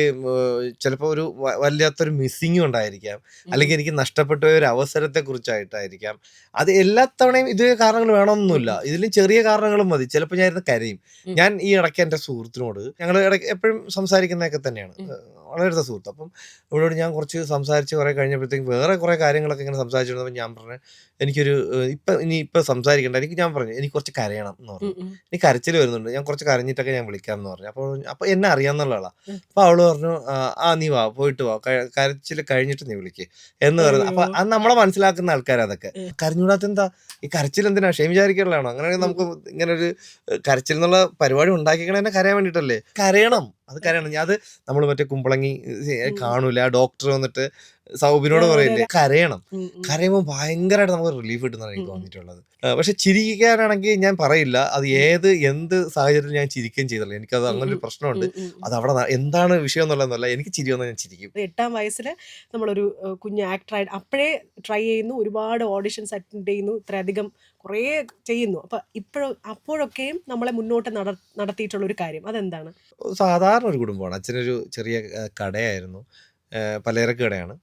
Speaker 2: ചിലപ്പോൾ ഒരു വല്ലാത്തൊരു മിസ്സിങ്ങും ഉണ്ടായിരിക്കാം. അല്ലെങ്കിൽ എനിക്ക് നഷ്ടപ്പെട്ട ഒരു അവസരത്തെ കുറിച്ചായിട്ടായിരിക്കാം അത് എല്ലാ തവണയും ഇതേ കാരണങ്ങൾ വേണമെന്നൊന്നുമില്ല ഇതിലും ചെറിയ കാരണങ്ങളും മതി. ചിലപ്പോൾ ഞാൻ ഇരുന്ന് കരയും ഞാൻ ഈ ഇടയ്ക്ക് എന്റെ സുഹൃത്തിനോട് ഞങ്ങൾ ഇടയ്ക്ക് എപ്പോഴും സംസാരിക്കുന്നതൊക്കെ തന്നെയാണ്. വളരെ അടുത്ത സുഹൃത്ത്. അപ്പം ഇവളോട് ഞാൻ കുറച്ച് സംസാരിച്ച് കുറേ കഴിഞ്ഞപ്പോഴത്തേക്കും വേറെ കുറേ കാര്യങ്ങളൊക്കെ ഇങ്ങനെ സംസാരിച്ചിരുന്നപ്പോൾ ഞാൻ പറഞ്ഞു എനിക്കൊരു ഇപ്പം ഇനി ഇപ്പം സംസാരിക്കണ്ട. എനിക്ക് ഞാൻ പറഞ്ഞു എനിക്ക് കുറച്ച് കരയണം എന്ന് പറഞ്ഞു. എനിക്ക് കരച്ചിൽ വരുന്നുണ്ട്. ഞാൻ കുറച്ച് കരഞ്ഞിട്ടൊക്കെ ഞാൻ വിളിക്കാം എന്ന് പറഞ്ഞു. അപ്പോൾ അപ്പോൾ എന്നെ അറിയാമെന്നുള്ള ആളാ.
Speaker 1: ഉം.
Speaker 2: അപ്പോൾ അവൾ പറഞ്ഞു "ആ, നീ വാ പോയിട്ട് വാ. കരച്ചിൽ കഴിഞ്ഞിട്ട് നീ വിളിക്ക്. എന്ന് പറഞ്ഞു.
Speaker 1: അയ്യോ.
Speaker 2: അത് നമ്മളെ മനസ്സിലാക്കുന്ന ആൾക്കാരാണ് അതൊക്കെ. കരഞ്ഞൂടാത്ത എന്താ ഈ കരച്ചിൽ എന്തിനാ? ക്ഷേമ വിചാരിക്കാനുള്ളതാണോ അങ്ങനെയാണെങ്കിൽ നമുക്ക് ഇങ്ങനെ ഒരു കരച്ചിൽ എന്നുള്ള പരിപാടി ഉണ്ടാക്കിക്കണ തന്നെ കരയാൻ വേണ്ടിയിട്ടല്ലേ? കരയണം. അത് കാര്യമാണ്. ഞാൻ അത് നമ്മൾ മറ്റേ കുമ്പളങ്ങി കാണൂല. ഡോക്ടർ വന്നിട്ട് സൗബിനോട് പറയില്ലേ കരയണം. കരയുമ്പോൾ ഭയങ്കരമായിട്ട് നമുക്ക് റിലീഫ് കിട്ടുന്നതാണ് എനിക്ക്. തോന്നിയിട്ടുള്ളത് പക്ഷെ ചിരിക്കാനാണെങ്കിൽ ഞാൻ പറയില്ല. അത് ഏത് എന്ത് സാഹചര്യത്തിൽ ഞാൻ ചിരിക്കുകയും ചെയ്തല്ലോ എനിക്കത് അങ്ങനെ ഒരു. പ്രശ്നമുണ്ട്. അത് അവിടെ എന്താണ് വിഷയം എന്നുള്ളതെന്നല്ല എനിക്ക് ചിരി വന്നാൽ ഞാൻ ചിരിക്കും.
Speaker 1: എട്ടാം വയസ്സിൽ നമ്മളൊരു കുഞ്ഞ് ആക്ടറായിട്ട് അപ്പോഴേ ട്രൈ ചെയ്യുന്നു. ഒരുപാട് ഓഡിഷൻസ് അറ്റൻഡ് ചെയ്യുന്നു. ഇത്രയധികം കുറേ ചെയ്യുന്നു. അപ്പം ഇപ്പോഴും അപ്പോഴൊക്കെയും നമ്മളെ മുന്നോട്ട് നട നടത്തിയിട്ടുള്ള ഒരു കാര്യം. അതെന്താണ്?
Speaker 2: സാധാരണ ഒരു കുടുംബമാണ്. അച്ഛനൊരു ചെറിയ കടയായിരുന്നു. പലചരക്ക് കടയാണ്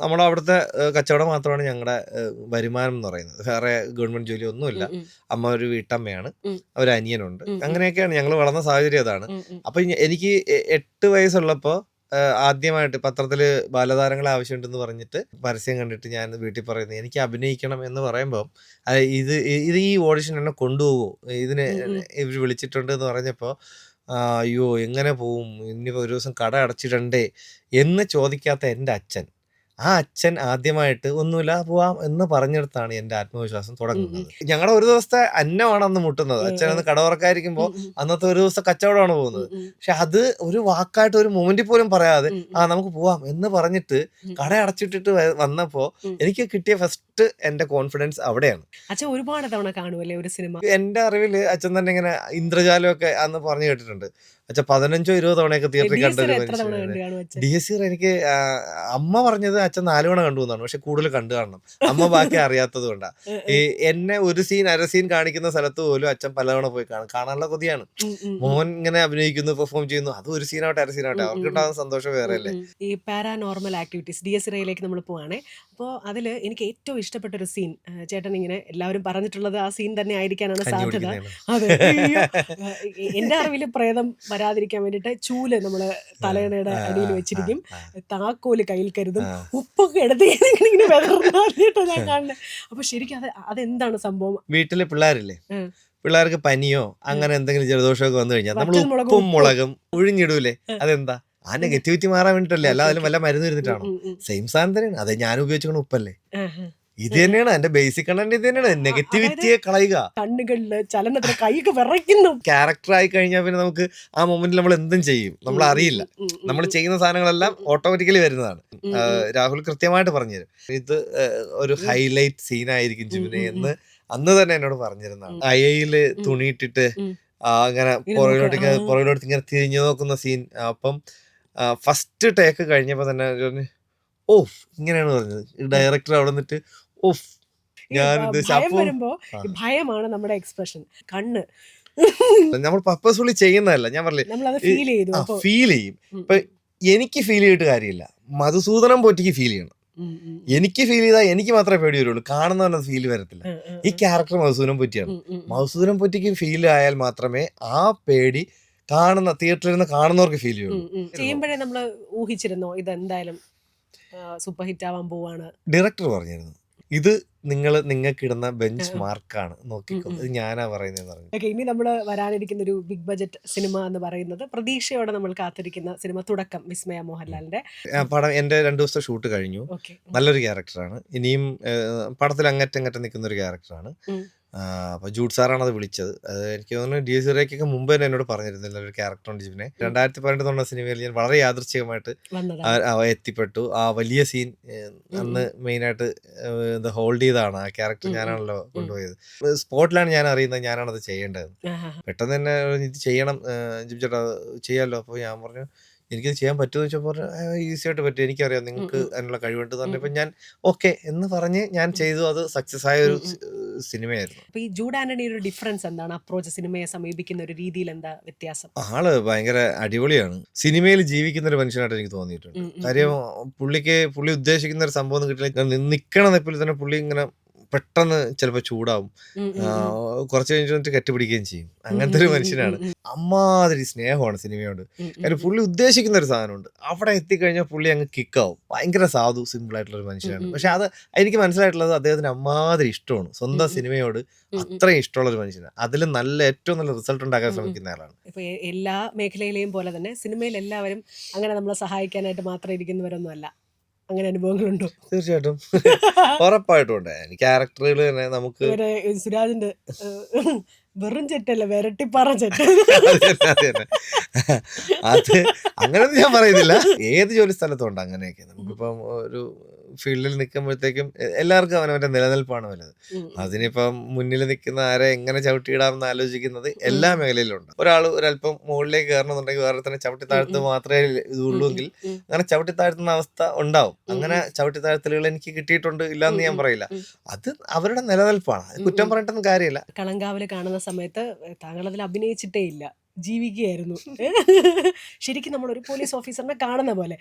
Speaker 2: നമ്മുടെ അവിടുത്തെ കച്ചവടം മാത്രമാണ് ഞങ്ങളുടെ വരുമാനം എന്ന് പറയുന്നത് വേറെ ഗവൺമെന്റ് ജോലി ഒന്നുമില്ല അമ്മ ഒരു വീട്ടമ്മയാണ്. ഒരു അനിയനുണ്ട്. അങ്ങനെയൊക്കെയാണ് ഞങ്ങൾ വളർന്ന സാഹചര്യം അതാണ്. അപ്പൊ എനിക്ക് എട്ട് വയസ്സുള്ളപ്പോ ആദ്യമായിട്ട് പത്രത്തിൽ ബാലതാരങ്ങളെ ആവശ്യമുണ്ടെന്ന് പറഞ്ഞിട്ട് പരസ്യം കണ്ടിട്ട് ഞാൻ വീട്ടിൽ പറയുന്നത് എനിക്ക് അഭിനയിക്കണം എന്ന് പറയുമ്പോൾ ഇത് ഇത് ഈ ഓഡിഷൻ എന്നെ കൊണ്ടുപോകുമോ ഇതിന്. ഇവർ വിളിച്ചിട്ടുണ്ട് എന്ന് പറഞ്ഞപ്പോൾ അയ്യോ എങ്ങനെ പോവും? ഇനിയിപ്പോൾ ഒരു ദിവസം കട അടച്ചിടണ്ടേ എന്ന് ചോദിക്കാത്ത എന്റെ അച്ഛൻ. ആ അച്ഛൻ ആദ്യമായിട്ട് ഒന്നുമില്ല പോവാം എന്ന് പറഞ്ഞെടുത്താണ് എന്റെ ആത്മവിശ്വാസം തുടങ്ങുന്നത്. ഞങ്ങളുടെ ഒരു ദിവസത്തെ അന്നമാണ് അന്ന് മുട്ടുന്നത്. അച്ഛൻ അന്ന് കട തുറക്കാതിരിക്കുമ്പോൾ
Speaker 1: ഉം, ഉം,
Speaker 2: അന്നത്തെ ഒരു ദിവസം കച്ചവടമാണ് പോകുന്നത്. പക്ഷെ അത് ഒരു വാക്കായിട്ട് ഒരു മൊമെന്റിൽ പോലും പറയാതെ ആ നമുക്ക് പോവാം എന്ന് പറഞ്ഞിട്ട്. കട അടച്ചിട്ടിട്ട് വന്നപ്പോ എനിക്ക് കിട്ടിയ ഫസ്റ്റ് എന്റെ കോൺഫിഡൻസ് അവിടെയാണ്.
Speaker 1: അച്ഛൻ ഒരുപാട് തവണ കാണുമല്ലേ ഒരു സിനിമ?
Speaker 2: എന്റെ അറിവിൽ അച്ഛൻ തന്നെ ഇങ്ങനെ ഇന്ദ്രജാലം ഒക്കെ അന്ന് പറഞ്ഞു കേട്ടിട്ടുണ്ട്. അച്ഛൻ പതിനഞ്ചോ ഇരുപതോ തവണയൊക്കെ തിയേറ്ററിൽ കണ്ട
Speaker 1: ഡീസൽ
Speaker 2: ഒരു
Speaker 1: എത്ര തവണ
Speaker 2: മനുഷ്യനാണ്
Speaker 1: കണ്ടു കാണും അച്ഛൻ
Speaker 2: ഡി എസ് എനിക്ക് അമ്മ പറഞ്ഞത് അച്ഛൻ നാലു തവണ കണ്ടു എന്നാണ്. പക്ഷെ കൂടുതൽ കണ്ടു കാണണം അമ്മ ബാക്കി അറിയാത്തത് കൊണ്ടാ. ഈ എന്നെ ഒരു സീൻ അര സീൻ കാണിക്കുന്ന സ്ഥലത്ത് പോലും അച്ഛൻ പലതവണ പോയി കാണും. കാണാനുള്ള കൊതിയാണ്. മോൻ ഇങ്ങനെ അഭിനയിക്കുന്നു പെർഫോം ചെയ്യുന്നു. അത് ഒരു സീനാവട്ടെ അര സീനാവട്ടെ അവർക്ക് ഉണ്ടാകുന്ന സന്തോഷം വേറെ അല്ലേ.
Speaker 1: ഈ പാരാനോർമൽ ആക്ടിവിറ്റീസ് ഡി എസ് സിറയിലേക്ക് നമ്മൾ പോവാണേ. അപ്പോൾ അതിൽ എനിക്ക് ഏറ്റവും ഇഷ്ടപ്പെട്ട ഒരു സീൻ ചേട്ടൻ ഇങ്ങനെ എല്ലാവരും പറഞ്ഞിട്ടുള്ളത് ആ സീൻ തന്നെ ആയിരിക്കാനാണ് സാധ്യത. അതെ എന്റെ അറിവിൽ പ്രേതം വരാതിരിക്കാൻ വേണ്ടിയിട്ട് ചൂൽ നമ്മൾ തലയണയുടെ അടിയിൽ വെച്ചിരിക്കും. താക്കോൽ കയ്യിൽ കരുതും.
Speaker 2: ഉപ്പ്
Speaker 1: ഉപ്പൊക്കെ എടുത്ത് ഇങ്ങനെ ഞാൻ കാണുന്നത് അപ്പൊ ശരിക്കും അത് അതെന്താണ് സംഭവം?
Speaker 2: വീട്ടിലെ പിള്ളേരില്ലേ. പിള്ളേർക്ക് പനിയോ അങ്ങനെ എന്തെങ്കിലും ജലദോഷമൊക്കെ വന്നു കഴിഞ്ഞാൽ നമ്മൾ ഉപ്പും. മുളകും ഒഴിഞ്ഞിടൂലേ. അതെന്താ? ആ നെഗറ്റിവിറ്റി മാറാൻ വേണ്ടിട്ടല്ലേ? അല്ല അതിലും വല്ല മരുന്ന് ഇരുന്നിട്ടാണോ? സെയിം സാധനം തന്നെയാണ്. അതെ ഞാൻ ഉപയോഗിച്ചുകൊണ്ട് ഉപ്പല്ലേ. ഇത് തന്നെയാണ് എന്റെ ബേസിക് കണ്ടന്റ് ഇത് തന്നെയാണ്. നെഗറ്റിവിറ്റിയെ കളയുക.
Speaker 1: കണ്ണുകളിൽ ചലനത്തിന് കൈയൊക്കെ വിറയ്ക്കുന്നു.
Speaker 2: ക്യാരക്ടർ ആയി കഴിഞ്ഞാൽ പിന്നെ നമുക്ക് ആ മൊമെന്റിൽ നമ്മൾ എന്തും ചെയ്യും. നമ്മൾ അറിയില്ല. നമ്മൾ ചെയ്യുന്ന സാധനങ്ങളെല്ലാം ഓട്ടോമാറ്റിക്കലി വരുന്നതാണ്. രാഹുൽ കൃത്യമായിട്ട് പറഞ്ഞുതരും. ഇത് ഒരു ഹൈലൈറ്റ് സീനായിരിക്കും
Speaker 1: ആയിരിക്കും
Speaker 2: ജിമിനെ എന്ന് അന്ന് തന്നെ എന്നോട് പറഞ്ഞിരുന്നതാണ്.
Speaker 1: അയയിൽ
Speaker 2: തുണിയിട്ടിട്ട് അങ്ങനെ പുറകിലോട്ട് ഇങ്ങനെ പുറകിലോട്ട് ഇങ്ങനെ തിരിഞ്ഞു നോക്കുന്ന സീൻ അപ്പം ഫസ്റ്റ് ടേക്ക് കഴിഞ്ഞപ്പോ തന്നെ ഓ ഇങ്ങനെയാണ് പറഞ്ഞത്. ഡയറക്ടർ അവിടെ നിന്നിട്ട്
Speaker 1: ഭയം വരുമ്പോ. ഭയമാണ് നമ്മുടെ എക്സ്പ്രഷൻ. കണ്ണ്.
Speaker 2: നമ്മൾ പർപ്പസ്ഫുള്ളി ചെയ്യുന്നതല്ല. ഞാൻ പറഞ്ഞില്ലേ ഈ-
Speaker 1: ഫീൽ
Speaker 2: ചെയ്യും. ഇപ്പൊ എനിക്ക് ഫീൽ ചെയ്തിട്ട് കാര്യമില്ല. മധുസൂദനം പോറ്റിക്ക് ഫീൽ ചെയ്യണം. എനിക്ക് ഫീൽ ചെയ്താൽ എനിക്ക് മാത്രമേ പേടി വരുള്ളൂ. കാണുന്നവനത് ഫീൽ വരത്തില്ല. ഈ ക്യാരക്ടർ മധുസൂദനം പൊറ്റിയാണ്. മധുസൂദനം പൊറ്റിക്ക് ഫീൽ ആയാൽ മാത്രമേ ആ പേടി കാണുന്ന തിയേറ്ററിൽ നിന്ന് കാണുന്നവർക്ക് ഫീൽ ചെയ്യുള്ളൂ.
Speaker 1: ചെയ്യുമ്പോഴേ നമ്മൾ ഊഹിച്ചിരുന്നോ ഇത് എന്തായാലും സൂപ്പർ ഹിറ്റ് ആവാൻ പോവാണ്.
Speaker 2: ഡയറക്ടർ പറഞ്ഞിരുന്നു. ഇത് നിങ്ങൾ നിങ്ങൾക്ക് ഇടുന്ന ബെഞ്ച് മാർക്കാണ് നോക്കിക്കോ. ഇത് ഞാനാ പറയുന്നതെന്ന് പറഞ്ഞു
Speaker 1: ഓക്കെ ഇനി നമ്മൾ വരാനിരിക്കുന്ന ഒരു ബിഗ് ബജറ്റ് സിനിമ എന്ന് പറയുന്നത് പ്രതീക്ഷയോടെ നമ്മൾ കാത്തിരിക്കുന്ന സിനിമ തുടക്കം വിസ്മയ മോഹൻലാലിന്റെ.
Speaker 2: പടം എന്റെ രണ്ടു ദിവസത്തെ ഷൂട്ട് കഴിഞ്ഞു. നല്ലൊരു ക്യാരക്ടറാണ് ഇനിയും പടത്തിൽ അങ്ങറ്റങ്ങറ്റം നിൽക്കുന്ന ഒരു ക്യാരക്ടറാണ്. അപ്പോൾ ജൂഡ് സാറാണ് അത് വിളിച്ചത്. അത് എനിക്ക് തോന്നുന്നു ഡി എസ് സിറേക്കൊക്കെ മുമ്പ് തന്നെ എന്നോട് പറഞ്ഞിരുന്നില്ല ഒരു ക്യാരക്ടർ ഉണ്ട് ജിബിനെ. രണ്ടായിരത്തി പതിനെട്ട് തോന്നുന്ന സിനിമയിൽ ഞാൻ വളരെ യാദൃച്ഛികമായിട്ട് എത്തിപ്പെട്ടു. ആ വലിയ സീൻ അന്ന് മെയിനായിട്ട് ഇത് ഹോൾഡ് ചെയ്താണ് ആ ക്യാരക്ടർ. ഞാനാണല്ലോ കൊണ്ടുപോയത്. സ്പോട്ടിലാണ് ഞാൻ അറിയുന്നത് ഞാനാണത് ചെയ്യേണ്ടത്. പെട്ടെന്ന് തന്നെ ഇത് ചെയ്യണം ജിബ് ചേട്ടാ ചെയ്യാമല്ലോ അപ്പോൾ ഞാൻ പറഞ്ഞു എനിക്കിത് ചെയ്യാൻ പറ്റുമെന്ന് വെച്ചാൽ പറഞ്ഞു ഈസി ആയിട്ട് പറ്റും. എനിക്കറിയാം നിങ്ങൾക്ക്. അതിനുള്ള കഴിവുണ്ട് പറഞ്ഞപ്പോൾ ഞാൻ ഓക്കെ എന്ന് പറഞ്ഞ് ഞാൻ ചെയ്തു. അത് സക്സസ് ആയ ഒരു സിനിമയായിരുന്നു.
Speaker 1: അപ്പൊ ഈ ജൂഡ് ആന്റണി ഒരു ഡിഫറൻസ് എന്താണ്? അപ്രോച്ച് സിനിമയെ സമീപിക്കുന്ന ഒരു രീതിയിൽ എന്താ വ്യത്യാസം?
Speaker 2: ആൾ ഭയങ്കര അടിപൊളിയാണ്. സിനിമയിൽ ജീവിക്കുന്ന ഒരു മനുഷ്യനായിട്ട് എനിക്ക് തോന്നിയിട്ടുണ്ട്. കാര്യം പുള്ളിക്ക് പുള്ളി ഉദ്ദേശിക്കുന്ന ഒരു സംഭവം ഒന്നും കിട്ടില്ല. നിൽക്കണം നിപ്പിൽ തന്നെ പുള്ളി ഇങ്ങനെ പെട്ടെന്ന് ചിലപ്പോൾ ചൂടാവും. കുറച്ച് കഴിഞ്ഞിട്ട് കെട്ടിപ്പിടിക്കുകയും ചെയ്യും. അങ്ങനത്തെ ഒരു മനുഷ്യനാണ്. അമ്മാതിരി സ്നേഹമാണ് സിനിമയോട് കാര്യം പുള്ളി ഉദ്ദേശിക്കുന്ന ഒരു സാധനമുണ്ട്. അവിടെ എത്തിക്കഴിഞ്ഞാൽ പുള്ളി അങ്ങ് കിക്കാവും. ഭയങ്കര സാധു സിമ്പിൾ ആയിട്ടുള്ള ഒരു മനുഷ്യനാണ്. പക്ഷെ അത് എനിക്ക് മനസ്സിലായിട്ടുള്ളത് അദ്ദേഹത്തിന് അമ്മാതിരി ഇഷ്ടമാണ്. സ്വന്തം. സിനിമയോട്. അത്രയും ഇഷ്ടമുള്ള ഒരു മനുഷ്യനാണ്. അതിൽ നല്ല ഏറ്റവും നല്ല റിസൾട്ട് ഉണ്ടാക്കാൻ. ശ്രമിക്കുന്ന ആളാണ്.
Speaker 1: ഇപ്പൊ എല്ലാ മേഖലയിലെയും പോലെ തന്നെ സിനിമയിൽ എല്ലാവരും അങ്ങനെ നമ്മളെ സഹായിക്കാനായിട്ട് മാത്രം ഇരിക്കുന്നവരൊന്നും അല്ല അങ്ങനെ അനുഭവങ്ങളുണ്ടോ?
Speaker 2: തീർച്ചയായിട്ടും. ഉറപ്പായിട്ടും ഉണ്ട്. ക്യാരക്ടറുകൾ തന്നെ നമുക്ക്
Speaker 1: സുരാജിന്റെ വെറും ചെറ്റല്ല വിരട്ടിപ്പാറ
Speaker 2: തന്നെ. അത് അങ്ങനെയൊന്നും ഞാൻ പറയുന്നില്ല. ഏത് ജോലി സ്ഥലത്തും ഉണ്ട് അങ്ങനെയൊക്കെ. നമുക്കിപ്പം ഒരു ഫീൽഡിൽ നിൽക്കുമ്പോഴത്തേക്കും എല്ലാവർക്കും അവനവന്റെ നിലനിൽപ്പാണ് വലുത്. അതിനിപ്പം മുന്നിൽ നിൽക്കുന്ന ആരെ എങ്ങനെ ചവിട്ടിയിടാമെന്ന് ആലോചിക്കുന്നത് എല്ലാ മേഖലയിലുണ്ട്. ഒരാൾ ഒരല്പം മുകളിലേക്ക് കയറണമെന്നുണ്ടെങ്കിൽ വേറെ തന്നെ ചവിട്ടി താഴ്ത്ത് മാത്രമേ ഇതുള്ളൂ എങ്കിൽ അങ്ങനെ ചവിട്ടി താഴ്ത്തുന്ന അവസ്ഥ ഉണ്ടാവും. അങ്ങനെ ചവിട്ടി താഴ്ത്തലുകൾ എനിക്ക് കിട്ടിയിട്ടുണ്ട് ഇല്ലാന്ന് ഞാൻ പറയില്ല. അത് അവരുടെ നിലനിൽപ്പാണ്. കുറ്റം. പറഞ്ഞിട്ടൊന്നും കാര്യമില്ല.
Speaker 1: കളങ്കാവൽ കാണുന്ന സമയത്ത് താങ്കൾ അതിൽ അഭിനയിച്ചിട്ടേ ഇല്ല. ജീവിക്കുകയായിരുന്നു. ശരിക്കും നമ്മൾ ഒരു പോലീസ് ഓഫീസറിനെ കാണുന്ന പോലെ.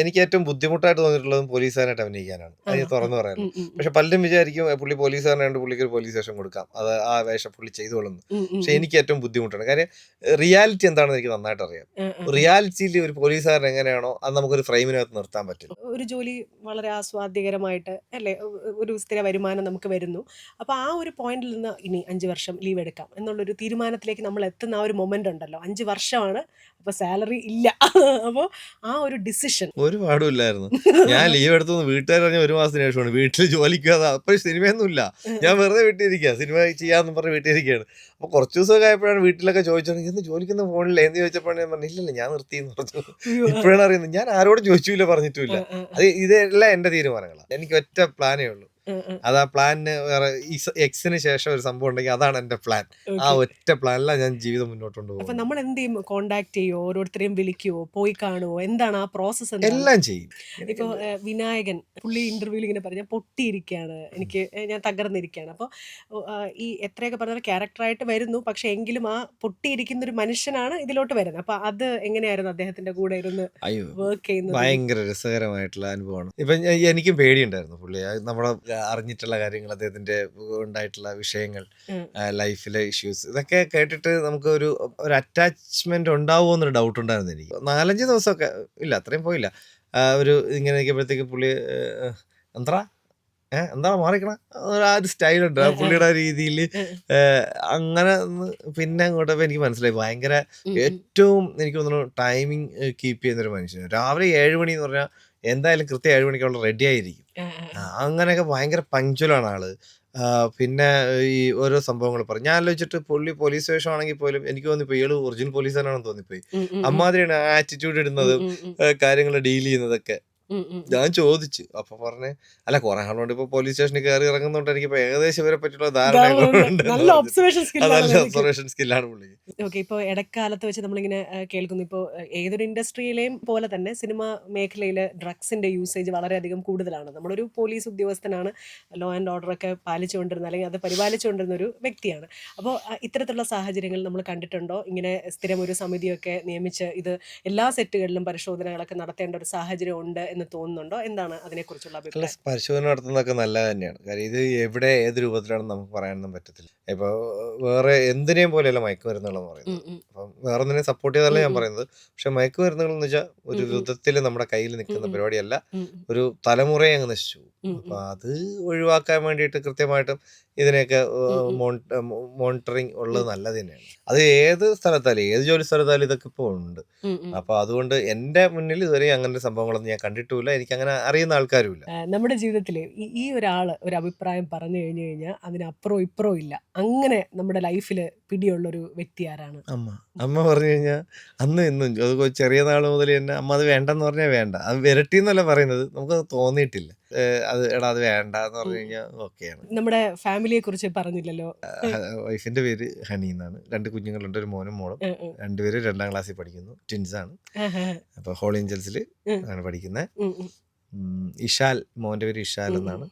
Speaker 2: എനിക്ക് ഏറ്റവും ബുദ്ധിമുട്ടായിട്ട് തോന്നിയിട്ടുള്ളതും പോലീസുകാരായിട്ട് അഭിനയിക്കാനാണ്. അത് തുറന്നു പറയാൻ പക്ഷെ പലരും വിചാരിക്കും പുള്ളി പോലീസുകാരനായിട്ട് പുള്ളിക്ക് ഒരു പോലീസ് സ്റ്റേഷൻ കൊടുക്കാം. അത് ആ വേഷം പുള്ളി ചെയ്തോളുന്നു. പക്ഷെ എനിക്ക് ഏറ്റവും ബുദ്ധിമുട്ടാണ്. കാര്യം റിയാലിറ്റി എന്താണെന്ന് എനിക്ക് നന്നായിട്ട് അറിയാം. റിയാലിറ്റിയിൽ ഒരു പോലീസുകാരൻ എങ്ങനെയാണോ അത് നമുക്കൊരു ഫ്രെയിമിനകത്ത് നിർത്താൻ പറ്റും
Speaker 1: ഒരു ജോലി വളരെ ആസ്വാദ്യകരമായിട്ട് അല്ലേ ഒരു സ്ഥിര വരുമാനം നമുക്ക് വരുന്നു. അപ്പോൾ ആ ഒരു പോയിന്റിൽ നിന്ന് ഇനി അഞ്ച് വർഷം ലീവ് എടുക്കാം. എന്നുള്ളൊരു തീരുമാനത്തിലേക്ക് നമ്മൾ എത്തുന്ന ആ ഒരു മൊമെന്റ് ഉണ്ടല്ലോ. അഞ്ച് വർഷമാണ്. അപ്പൊ സാലറി ഇല്ല. അപ്പോൾ ആ ഒരു ഡിസിഷൻ
Speaker 2: ഒരു പാടുമില്ലായിരുന്നു ഞാൻ ലീവ് എടുത്തു. വീട്ടുകാർ പറഞ്ഞ ഒരു മാസത്തിന് ശേഷമാണ്. വീട്ടിൽ ജോലിക്കാതെ അപ്പോൾ സിനിമയൊന്നും ഇല്ല ഞാൻ വെറുതെ വീട്ടിലിരിക്കുക സിനിമ ചെയ്യാന്ന് പറഞ്ഞ് വീട്ടിലിരിക്കുകയാണ്. അപ്പൊ കുറച്ച് ദിവസമൊക്കെ ആയപ്പോഴാണ് വീട്ടിലൊക്കെ ചോദിച്ചത് ഇന്ന് ജോലിക്കൊന്നും പോകണില്ല എന്ന് ചോദിച്ചപ്പോഴാണ് ഞാൻ പറഞ്ഞു ഇല്ലല്ല ഞാൻ നിർത്തി എന്ന് പറഞ്ഞു ഇപ്പോഴാണ് അറിയുന്നത്. ഞാൻ ആരോടും ചോദിച്ചില്ല പറഞ്ഞിട്ടില്ല അത് ഇതെല്ലാം എന്റെ തീരുമാനങ്ങളാണ് എനിക്ക് ഒറ്റ പ്ലാനേ ഉള്ളൂ. അത് ആ പ്ലാനിന് വേറെ എക്സിന് ശേഷം ഒരു സംഭവം ഉണ്ടെങ്കിൽ അതാണ് എന്റെ പ്ലാൻ. ആ ഒറ്റ പ്ലാനിലാണ് ഞാൻ ജീവിതം മുന്നോട്ട് കൊണ്ടുപോകും
Speaker 1: നമ്മൾ എന്ത് ചെയ്യും കോണ്ടാക്ട് ചെയ്യുവോ? ഓരോരുത്തരെയും വിളിക്കുവോ? പോയി കാണുവോ? എന്താണ് ആ പ്രോസസ്
Speaker 2: എല്ലാം ചെയ്യും.
Speaker 1: ഇപ്പൊ വിനായകൻ പുള്ളി ഇന്റർവ്യൂവിൽ ഇങ്ങനെ പറഞ്ഞ പൊട്ടിയിരിക്കുകയാണ് എനിക്ക് ഞാൻ തകർന്നിരിക്കുകയാണ് അപ്പോൾ ഈ എത്രയൊക്കെ പറഞ്ഞാൽ ക്യാരക്ടറായിട്ട് വരുന്നു. പക്ഷെ എങ്കിലും ആ പൊട്ടിയിരിക്കുന്ന ഒരു മനുഷ്യനാണ് ഇതിലോട്ട് വരുന്നത്. അപ്പൊ അത് എങ്ങനെയായിരുന്നു അദ്ദേഹത്തിന്റെ കൂടെ ഇരുന്ന് വർക്ക് ചെയ്യുന്നത്?
Speaker 2: ഭയങ്കര രസകരമായിട്ടുള്ള അനുഭവമാണ്. ഇപ്പൊ എനിക്കും പേടിയുണ്ടായിരുന്നു പുള്ളി. അത് നമ്മളെ അറിഞ്ഞിട്ടുള്ള കാര്യങ്ങൾ അദ്ദേഹത്തിന്റെ ഉണ്ടായിട്ടുള്ള വിഷയങ്ങൾ ലൈഫിലെ ഇഷ്യൂസ് ഇതൊക്കെ കേട്ടിട്ട് നമുക്ക് ഒരു ഒരു അറ്റാച്ച്മെന്റ് ഉണ്ടാവുമോ എന്നൊരു ഡൗട്ട് ഉണ്ടായിരുന്നു എനിക്ക്. നാലഞ്ച് ദിവസമൊക്കെ ഇല്ല അത്രയും പോയില്ല. ഒരു ഇങ്ങനെ നിൽക്കുമ്പോഴത്തേക്ക് പുള്ളി എന്താ? ഏഹ് എന്താ മാറിക്കണ? ആ ഒരു സ്റ്റൈലുണ്ട് ആ. പുള്ളിയുടെ രീതിയിൽ അങ്ങനെ പിന്നെ അങ്ങോട്ട് എനിക്ക് മനസ്സിലായി. ഭയങ്കര. ഏറ്റവും എനിക്ക് തോന്നുന്നു ടൈമിങ് കീപ്പ് ചെയ്യുന്ന ഒരു മനുഷ്യൻ രാവിലെ ഏഴ് മണി എന്ന് പറഞ്ഞാൽ എന്തായാലും കൃത്യം ഏഴ് മണിക്ക് അവൾ റെഡി ആയിരിക്കും. അങ്ങനെയൊക്കെ ഭയങ്കര പങ്ക്ച്വലാണ് ആൾ പിന്നെ ഈ ഓരോ സംഭവങ്ങൾ പറഞ്ഞു ഞാൻ ആലോചിച്ചിട്ട് പുള്ളി പോലീസ് സ്റ്റേഷൻ ആണെങ്കിൽ പോലും എനിക്ക് തോന്നിപ്പോയി ഇയാൾ ഒറിജിനൽ പോലീസുകാരാണെന്ന് തോന്നിപ്പോയി. അമ്മാതിരിയാണ് ആറ്റിറ്റ്യൂഡ് ഇടുന്നതും. കാര്യങ്ങൾ ഡീൽ ചെയ്യുന്നതൊക്കെ. ഞാൻ ചോദിച്ചു. അപ്പൊ പറഞ്ഞേ അല്ല കുറെ ആളുകൊണ്ട് ഇപ്പൊ പോലീസ് സ്റ്റേഷനിൽ കയറി ഇറങ്ങുന്നോണ്ട്. എനിക്ക് ഇപ്പൊ ഏകദേശം ഇവരെ പറ്റിയുള്ള ധാരണ
Speaker 1: നല്ല ഒബ്സർവേഷൻ സ്കില്ലാണ്
Speaker 2: പുള്ളി.
Speaker 1: ഓക്കെ ഇപ്പൊ ഇടക്കാലത്ത് വെച്ച് നമ്മളിങ്ങനെ കേൾക്കുന്നു. ഇപ്പോൾ ഏതൊരു ഇൻഡസ്ട്രിയിലെയും പോലെ തന്നെ സിനിമ മേഖലയിൽ ഡ്രഗ്സിന്റെ യൂസേജ് വളരെയധികം കൂടുതലാണ്. നമ്മളൊരു പോലീസ് ഉദ്യോഗസ്ഥനാണ്. ലോ ആൻഡ് ഓർഡർ ഒക്കെ പാലിച്ചുകൊണ്ടിരുന്ന അല്ലെങ്കിൽ അത് പരിപാലിച്ചുകൊണ്ടിരുന്ന ഒരു വ്യക്തിയാണ്. അപ്പോൾ ഇത്തരത്തിലുള്ള സാഹചര്യങ്ങൾ നമ്മൾ കണ്ടിട്ടുണ്ടോ? ഇങ്ങനെ സ്ഥിരം ഒരു സമിതിയൊക്കെ നിയമിച്ച് ഇത് എല്ലാ സെറ്റുകളിലും പരിശോധനകളൊക്കെ നടത്തേണ്ട ഒരു സാഹചര്യം ഉണ്ട് എന്ന് തോന്നുന്നുണ്ടോ? എന്താണ് അതിനെക്കുറിച്ചുള്ള അഭിപ്രായം?
Speaker 2: പരിശോധന നടത്തുന്നതൊക്കെ നല്ലത് തന്നെയാണ്. കാര്യം ഇത് എവിടെ ഏത് രൂപത്തിലാണ് നമുക്ക് പറയാനൊന്നും പറ്റത്തില്ല. ഇപ്പൊ വേറെ എന്തിനേയും പോലെയല്ല മയക്കുമരുന്നുകളെന്ന് പറയുന്നത്. അപ്പം വേറെ ഒന്നിനെ സപ്പോർട്ട് ചെയ്തല്ല ഞാൻ. പറയുന്നത്. പക്ഷെ മയക്കുമരുന്നുകൾ എന്ന് വെച്ചാൽ ഒരു. വിധത്തിൽ നമ്മുടെ കയ്യിൽ നിൽക്കുന്ന. പരിപാടിയല്ല ഒരു തലമുറയെ അങ്ങ് നശിച്ചു അപ്പൊ അത് ഒഴിവാക്കാൻ വേണ്ടിയിട്ട് കൃത്യമായിട്ടും ഇതിനെയൊക്കെ. മോണിറ്ററിങ് ഉള്ളത്. നല്ലത് തന്നെയാണ്. അത് ഏത് സ്ഥലത്തായാലും ഏത് ജോലി സ്ഥലത്തായാലും ഇതൊക്കെ ഇപ്പോൾ ഉണ്ട്. അപ്പൊ അതുകൊണ്ട് എന്റെ മുന്നിൽ ഇതുവരെ അങ്ങനെ സംഭവങ്ങളൊന്നും ഞാൻ കണ്ടിട്ടുമില്ല. എനിക്ക് അങ്ങനെ അറിയുന്ന ആൾക്കാരുമില്ല.
Speaker 1: നമ്മുടെ ജീവിതത്തിൽ ഈ ഒരാൾ ഒരാൾ ഒരു അഭിപ്രായം പറഞ്ഞു കഴിഞ്ഞു കഴിഞ്ഞാൽ അതിനപ്പുറം ഇപ്പുറവും ഇല്ല. അങ്ങനെ നമ്മുടെ ലൈഫിൽ പിടിയുള്ള ഒരു വ്യക്തി ആരാണ്?
Speaker 2: അമ്മ. അമ്മ പറഞ്ഞു കഴിഞ്ഞാൽ അന്ന് ഇന്നും അത് ചെറിയ നാൾ മുതൽ തന്നെ അമ്മ അത് വേണ്ടെന്ന് പറഞ്ഞാൽ വേണ്ട. അത് വിരട്ടി എന്നല്ല പറയുന്നത്. നമുക്ക് തോന്നിയിട്ടില്ല. അത് എടാ അത് വേണ്ട എന്ന് പറഞ്ഞു കഴിഞ്ഞാൽ ഓക്കെയാണ്.
Speaker 1: നമ്മുടെ ഫാമിലിയെ കുറിച്ച് പറഞ്ഞില്ലല്ലോ
Speaker 2: വൈഫിന്റെ പേര് ഹണി എന്നാണ്. രണ്ട് കുഞ്ഞുങ്ങളുണ്ട് ഒരു മോനും മോളും. രണ്ടുപേരും. രണ്ടാം ക്ലാസ്സിൽ പഠിക്കുന്നു. ട്വിൻസ് ആണ്. അപ്പൊ ഹോൾ ഏഞ്ചൽസിൽ ആണ് പഠിക്കുന്നത്. ഇഷാൽ മോന്റെ പേര് ഇഷാൽ എന്നാണ്.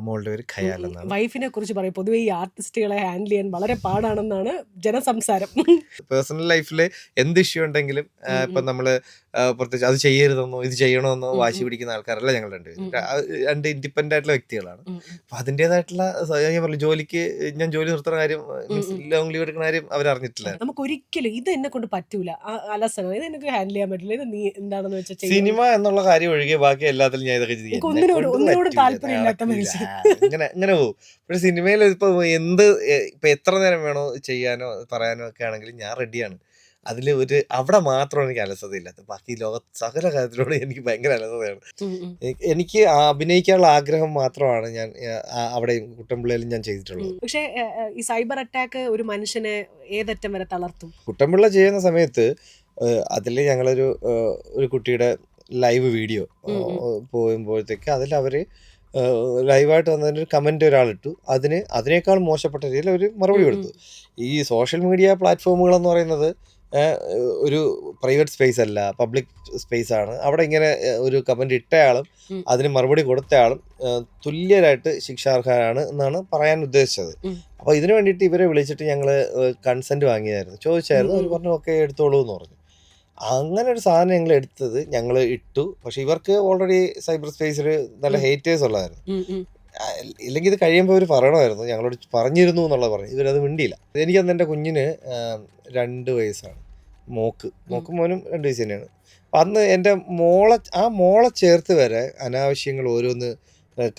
Speaker 2: മോളുടെ പേര് ഖയാൽ എന്നാണ്
Speaker 1: വൈഫിനെ കുറിച്ച് പറയും. പൊതുവെ ഈ ആർട്ടിസ്റ്റുകളെ ഹാൻഡിൽ ചെയ്യാൻ വളരെ പാടാണെന്നാണ് ജനസംസാരം.
Speaker 2: പേഴ്സണൽ ലൈഫിൽ എന്ത് ഇഷ്യൂ ഉണ്ടെങ്കിലും ഇപ്പം നമ്മൾ പ്രത്യേകിച്ച് അത് ചെയ്യരുതെന്നോ ഇത് ചെയ്യണമെന്നോ വാശി പിടിക്കുന്ന ആൾക്കാരല്ല ഞങ്ങൾ രണ്ട് രണ്ട് ഇൻഡിപെൻഡന്റ് ആയിട്ടുള്ള വ്യക്തികളാണ്. അപ്പം അതിന്റെതായിട്ടുള്ള ഞാൻ പറഞ്ഞു ജോലിക്ക് ഞാൻ ജോലി നിർത്തുന്ന കാര്യം. ലോങ് ലീവ് എടുക്കുന്ന കാര്യം അവർ അറിഞ്ഞിട്ടില്ല
Speaker 1: നമുക്ക് ഒരിക്കലും ഇത് എന്നെ കൊണ്ട് പറ്റൂല. അലസന ഇത് എനിക്ക് ഹാൻഡിൽ ചെയ്യാൻ പറ്റില്ല. ഇത് നീ എന്താണെന്ന് വെച്ചാൽ.
Speaker 2: സിനിമ എന്നുള്ള കാര്യം ഒഴികെ ബാക്കി എല്ലാത്തിലും ഞാൻ ഇതൊക്കെ ചെയ്യും.
Speaker 1: ഒന്നിനോട്- ഒന്നിനോടും താല്പര്യമില്ലാത്ത
Speaker 2: നടക്കില്ല.
Speaker 1: മനുഷ്യൻ.
Speaker 2: അങ്ങനെ അങ്ങനെ പോകും പക്ഷെ സിനിമയിൽ ഇപ്പൊ എന്ത് ഇപ്പൊ എത്ര നേരം വേണോ ചെയ്യാനോ പറയാനോ ഒക്കെ ആണെങ്കിലും ഞാൻ റെഡിയാണ് അതിൽ ഒരു അവിടെ മാത്രമാണ് എനിക്ക് അലസതയില്ലാത്തത് ബാക്കി ലോക സകല കാര്യത്തിലൂടെ എനിക്ക് ഭയങ്കര അലസതയാണ്. എനിക്ക് അഭിനയിക്കാനുള്ള ആഗ്രഹം മാത്രമാണ് ഞാൻ അവിടെ അവിടെയും കുട്ടമ്പിള്ളയിലും ഞാൻ ചെയ്തിട്ടുള്ളത്.
Speaker 1: പക്ഷേ ഈ സൈബർ അറ്റാക്ക് ഒരു മനുഷ്യനെ ഏതറ്റം വരെ തളർത്തും?
Speaker 2: കുട്ടമ്പിള്ള ചെയ്യുന്ന സമയത്ത് അതിൽ ഞങ്ങളൊരു ഒരു കുട്ടിയുടെ ലൈവ് വീഡിയോ. പോകുമ്പോഴത്തേക്ക് അതിൽ അവർ ലൈവായിട്ട് വന്നതിന്റെ ഒരു കമന്റ് ഒരാളിട്ടു. അതിന് അതിനേക്കാൾ മോശപ്പെട്ട രീതിയിൽ അവർ മറുപടി കൊടുത്തു. ഈ സോഷ്യൽ മീഡിയ പ്ലാറ്റ്ഫോമുകളെന്ന് പറയുന്നത് ഒരു പ്രൈവറ്റ് സ്പേസ് അല്ല പബ്ലിക് സ്പേസ് ആണ്. അവിടെ ഇങ്ങനെ ഒരു കമന്റ് ഇട്ടയാളും. അതിന് മറുപടി കൊടുത്തയാളും തുല്യരായിട്ട് ശിക്ഷാർഹരാണ് എന്നാണ് പറയാൻ ഉദ്ദേശിച്ചത്. അപ്പോൾ ഇതിനു വേണ്ടിയിട്ട് ഇവരെ വിളിച്ചിട്ട് ഞങ്ങൾ കൺസെന്റ് വാങ്ങിയായിരുന്നു ചോദിച്ചായിരുന്നു അവർ പറഞ്ഞു ഓക്കെ എടുത്തോളൂ എന്ന് പറഞ്ഞു. അങ്ങനെ ഒരു സാധനം ഞങ്ങൾ എടുത്തത് ഞങ്ങൾ ഇട്ടു. പക്ഷെ ഇവർക്ക് ഓൾറെഡി സൈബർ സ്പേസിൽ നല്ല. ഹേറ്റേഴ്സ് ഉള്ളതായിരുന്നു. ഇല്ലെങ്കിൽ ഇത് കഴിയുമ്പോൾ അവർ പറയണമായിരുന്നു. ഞങ്ങളോട് പറഞ്ഞിരുന്നു എന്നുള്ളത് പറഞ്ഞു. ഇവരത് മിണ്ടിയില്ല. എനിക്കന്ന് എന്റെ കുഞ്ഞിന് രണ്ട് വയസ്സാണ്. മോക്ക്. മോക്കും മോനും രണ്ട് വയസ്സ് തന്നെയാണ്. അപ്പം അന്ന് എന്റെ മോളെ ആ മോളെ ചേർത്ത് വരെ അനാവശ്യങ്ങൾ ഓരോന്ന്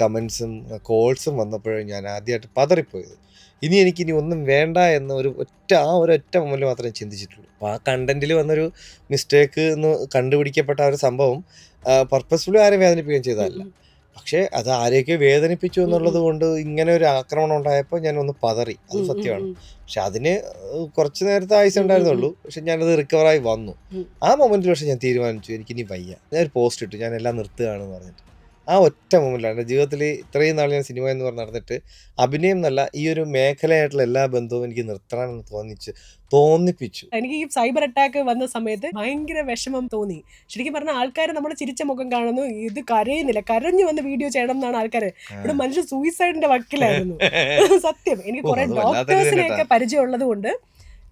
Speaker 2: കമൻസും കോൾസും വന്നപ്പോഴും ഞാൻ ആദ്യമായിട്ട് പതറിപ്പോയത്. ഇനി എനിക്ക് ഇനി ഒന്നും വേണ്ട എന്ന ഒരു ഒറ്റ ആ ഒരു ഒറ്റ മൊമെന്റ് മാത്രമേ ചിന്തിച്ചിട്ടുള്ളൂ. അപ്പോൾ ആ കണ്ടന്റിൽ വന്നൊരു മിസ്റ്റേക്ക് എന്ന് കണ്ടുപിടിക്കപ്പെട്ട ആ ഒരു സംഭവം പർപ്പസ്ഫുള്ളി ആരെയും വേദനിപ്പിക്കുകയും ചെയ്തതല്ല. പക്ഷേ അത് ആരെയൊക്കെ വേദനിപ്പിച്ചു എന്നുള്ളത് കൊണ്ട് ഇങ്ങനെ ഒരു ആക്രമണം ഉണ്ടായപ്പോൾ ഞാൻ ഒന്ന് പതറി. അത് സത്യമാണ്. പക്ഷെ അതിന് കുറച്ച് നേരത്തെ ആയുസ് ഉണ്ടായിരുന്നുള്ളൂ. പക്ഷെ ഞാനത് റിക്കവറായി വന്നു. ആ മൊമെന്റിൽ പക്ഷെ ഞാൻ തീരുമാനിച്ചു എനിക്കിനി വയ്യ. ഞാൻ ഒരു പോസ്റ്റ് ഇട്ടു ഞാൻ എല്ലാം നിർത്തുകയാണെന്ന് പറഞ്ഞിട്ട്. ആ ഒറ്റ മൂമെന്റാണ് എന്റെ ജീവിതത്തിൽ ഇത്രയും നാൾ ഞാൻ സിനിമ എന്ന് പറഞ്ഞ് നടന്നിട്ട് അഭിനയം എന്നല്ല ഈ ഒരു മേഖലയായിട്ടുള്ള എല്ലാ ബന്ധവും എനിക്ക് നിർത്തണമെന്ന് തോന്നിച്ച് തോന്നിപ്പിച്ചു.
Speaker 1: എനിക്ക് ഈ സൈബർ അറ്റാക്ക് വന്ന സമയത്ത് ഭയങ്കര വിഷമം തോന്നി. ശരിക്കും പറഞ്ഞ ആൾക്കാർ നമ്മുടെ ചിരിച്ച മുഖം കാണുന്നു ഇത് കരയുന്നില്ല. കരഞ്ഞു വന്ന് വീഡിയോ ചെയ്യണം എന്നാണ് ആൾക്കാർ ഇവിടെ മനുഷ്യ സൂയിസൈഡിന്റെ വക്കിലായിരുന്നു. സത്യം. എനിക്ക് കുറെ ഡോക്ടേഴ്സിനെയൊക്കെ പരിചയമുള്ളത് കൊണ്ട്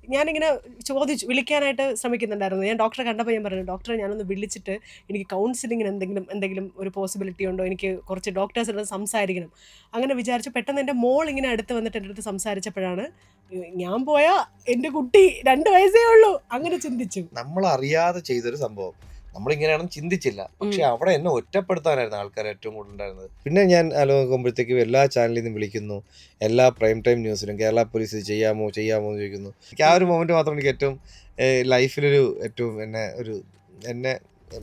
Speaker 1: ഞാനിങ്ങനെ ചോദിച്ചു വിളിക്കാനായിട്ട് ശ്രമിക്കുന്നുണ്ടായിരുന്നു. ഞാൻ ഡോക്ടറെ കണ്ടപ്പോൾ ഞാൻ പറഞ്ഞു ഡോക്ടറെ ഞാനൊന്ന് വിളിച്ചിട്ട് എനിക്ക് കൗൺസിലിങ്ങിന് എന്തെങ്കിലും എന്തെങ്കിലും ഒരു പോസിബിലിറ്റി ഉണ്ടോ? എനിക്ക് കുറച്ച് ഡോക്ടേഴ്സിനോട് സംസാരിക്കണം. അങ്ങനെ വിചാരിച്ചു പെട്ടെന്ന് എന്റെ മോൾ ഇങ്ങനെ അടുത്ത് വന്നിട്ട് എന്റെ അടുത്ത് സംസാരിച്ചപ്പോഴാണ് ഞാൻ പോയാൽ എന്റെ കുട്ടി രണ്ട് വയസ്സേ ഉള്ളൂ. അങ്ങനെ ചിന്തിച്ചു.
Speaker 2: നമ്മൾ അറിയാതെ ചെയ്തൊരു സംഭവം. നമ്മളിങ്ങനെയാണെന്ന് ചിന്തിച്ചില്ല. പക്ഷെ അവിടെ എന്നെ ഒറ്റപ്പെടുത്താനായിരുന്നു ആൾക്കാർ ഏറ്റവും കൂടുതൽ ഉണ്ടായിരുന്നത് പിന്നെ ഞാൻ ആലോചിക്കുമ്പോഴത്തേക്കും എല്ലാ ചാനലിൽ നിന്നും വിളിക്കുന്നു. എല്ലാ പ്രൈം ടൈം ന്യൂസിലും കേരള പോലീസ് ഇത് ചെയ്യാമോ ചെയ്യാമോ എന്ന് ചോദിക്കുന്നു. എനിക്ക് ആ ഒരു മൊമെന്റ് മാത്രം എനിക്ക് ഏറ്റവും ലൈഫിലൊരു ഏറ്റവും എന്നെ ഒരു എന്നെ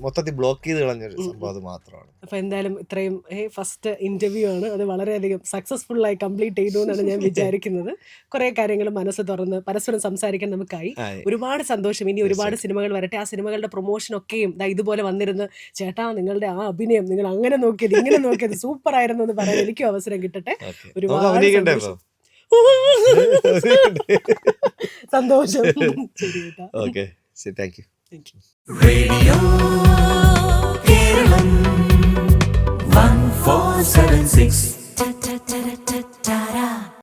Speaker 2: മൊത്തത്തിൽ ബ്ലോക്ക് ചെയ്ത് കളഞ്ഞൊരു സംഭവം അത് മാത്രമാണ്.
Speaker 1: അപ്പൊ എന്തായാലും ഇത്രയും ഫസ്റ്റ് ഇന്റർവ്യൂ ആണ്. അത് വളരെയധികം സക്സസ്ഫുൾ ആയി കംപ്ലീറ്റ് ചെയ്തു എന്നാണ് ഞാൻ വിചാരിക്കുന്നത്. കുറെ കാര്യങ്ങൾ മനസ്സ് തുറന്ന് പരസ്പരം സംസാരിക്കാൻ നമുക്കായി. ഒരുപാട് സന്തോഷം. ഇനി ഒരുപാട് സിനിമകൾ വരട്ടെ. ആ സിനിമകളുടെ പ്രൊമോഷൻ ഒക്കെയും ഇതുപോലെ വന്നിരുന്ന് ചേട്ടാ നിങ്ങളുടെ ആ അഭിനയം നിങ്ങൾ അങ്ങനെ നോക്കിയത് ഇങ്ങനെ നോക്കിയത് സൂപ്പർ ആയിരുന്നു എന്ന് പറയാൻ എനിക്കും അവസരം കിട്ടട്ടെ. ഒരുപാട് സന്തോഷം.
Speaker 2: ഇപ്പൊ?
Speaker 1: സന്തോഷം. ശരി കേട്ടാ
Speaker 2: ഓക്കെ. ശരി thank you.
Speaker 1: Thank you
Speaker 3: Radio Kerala 1476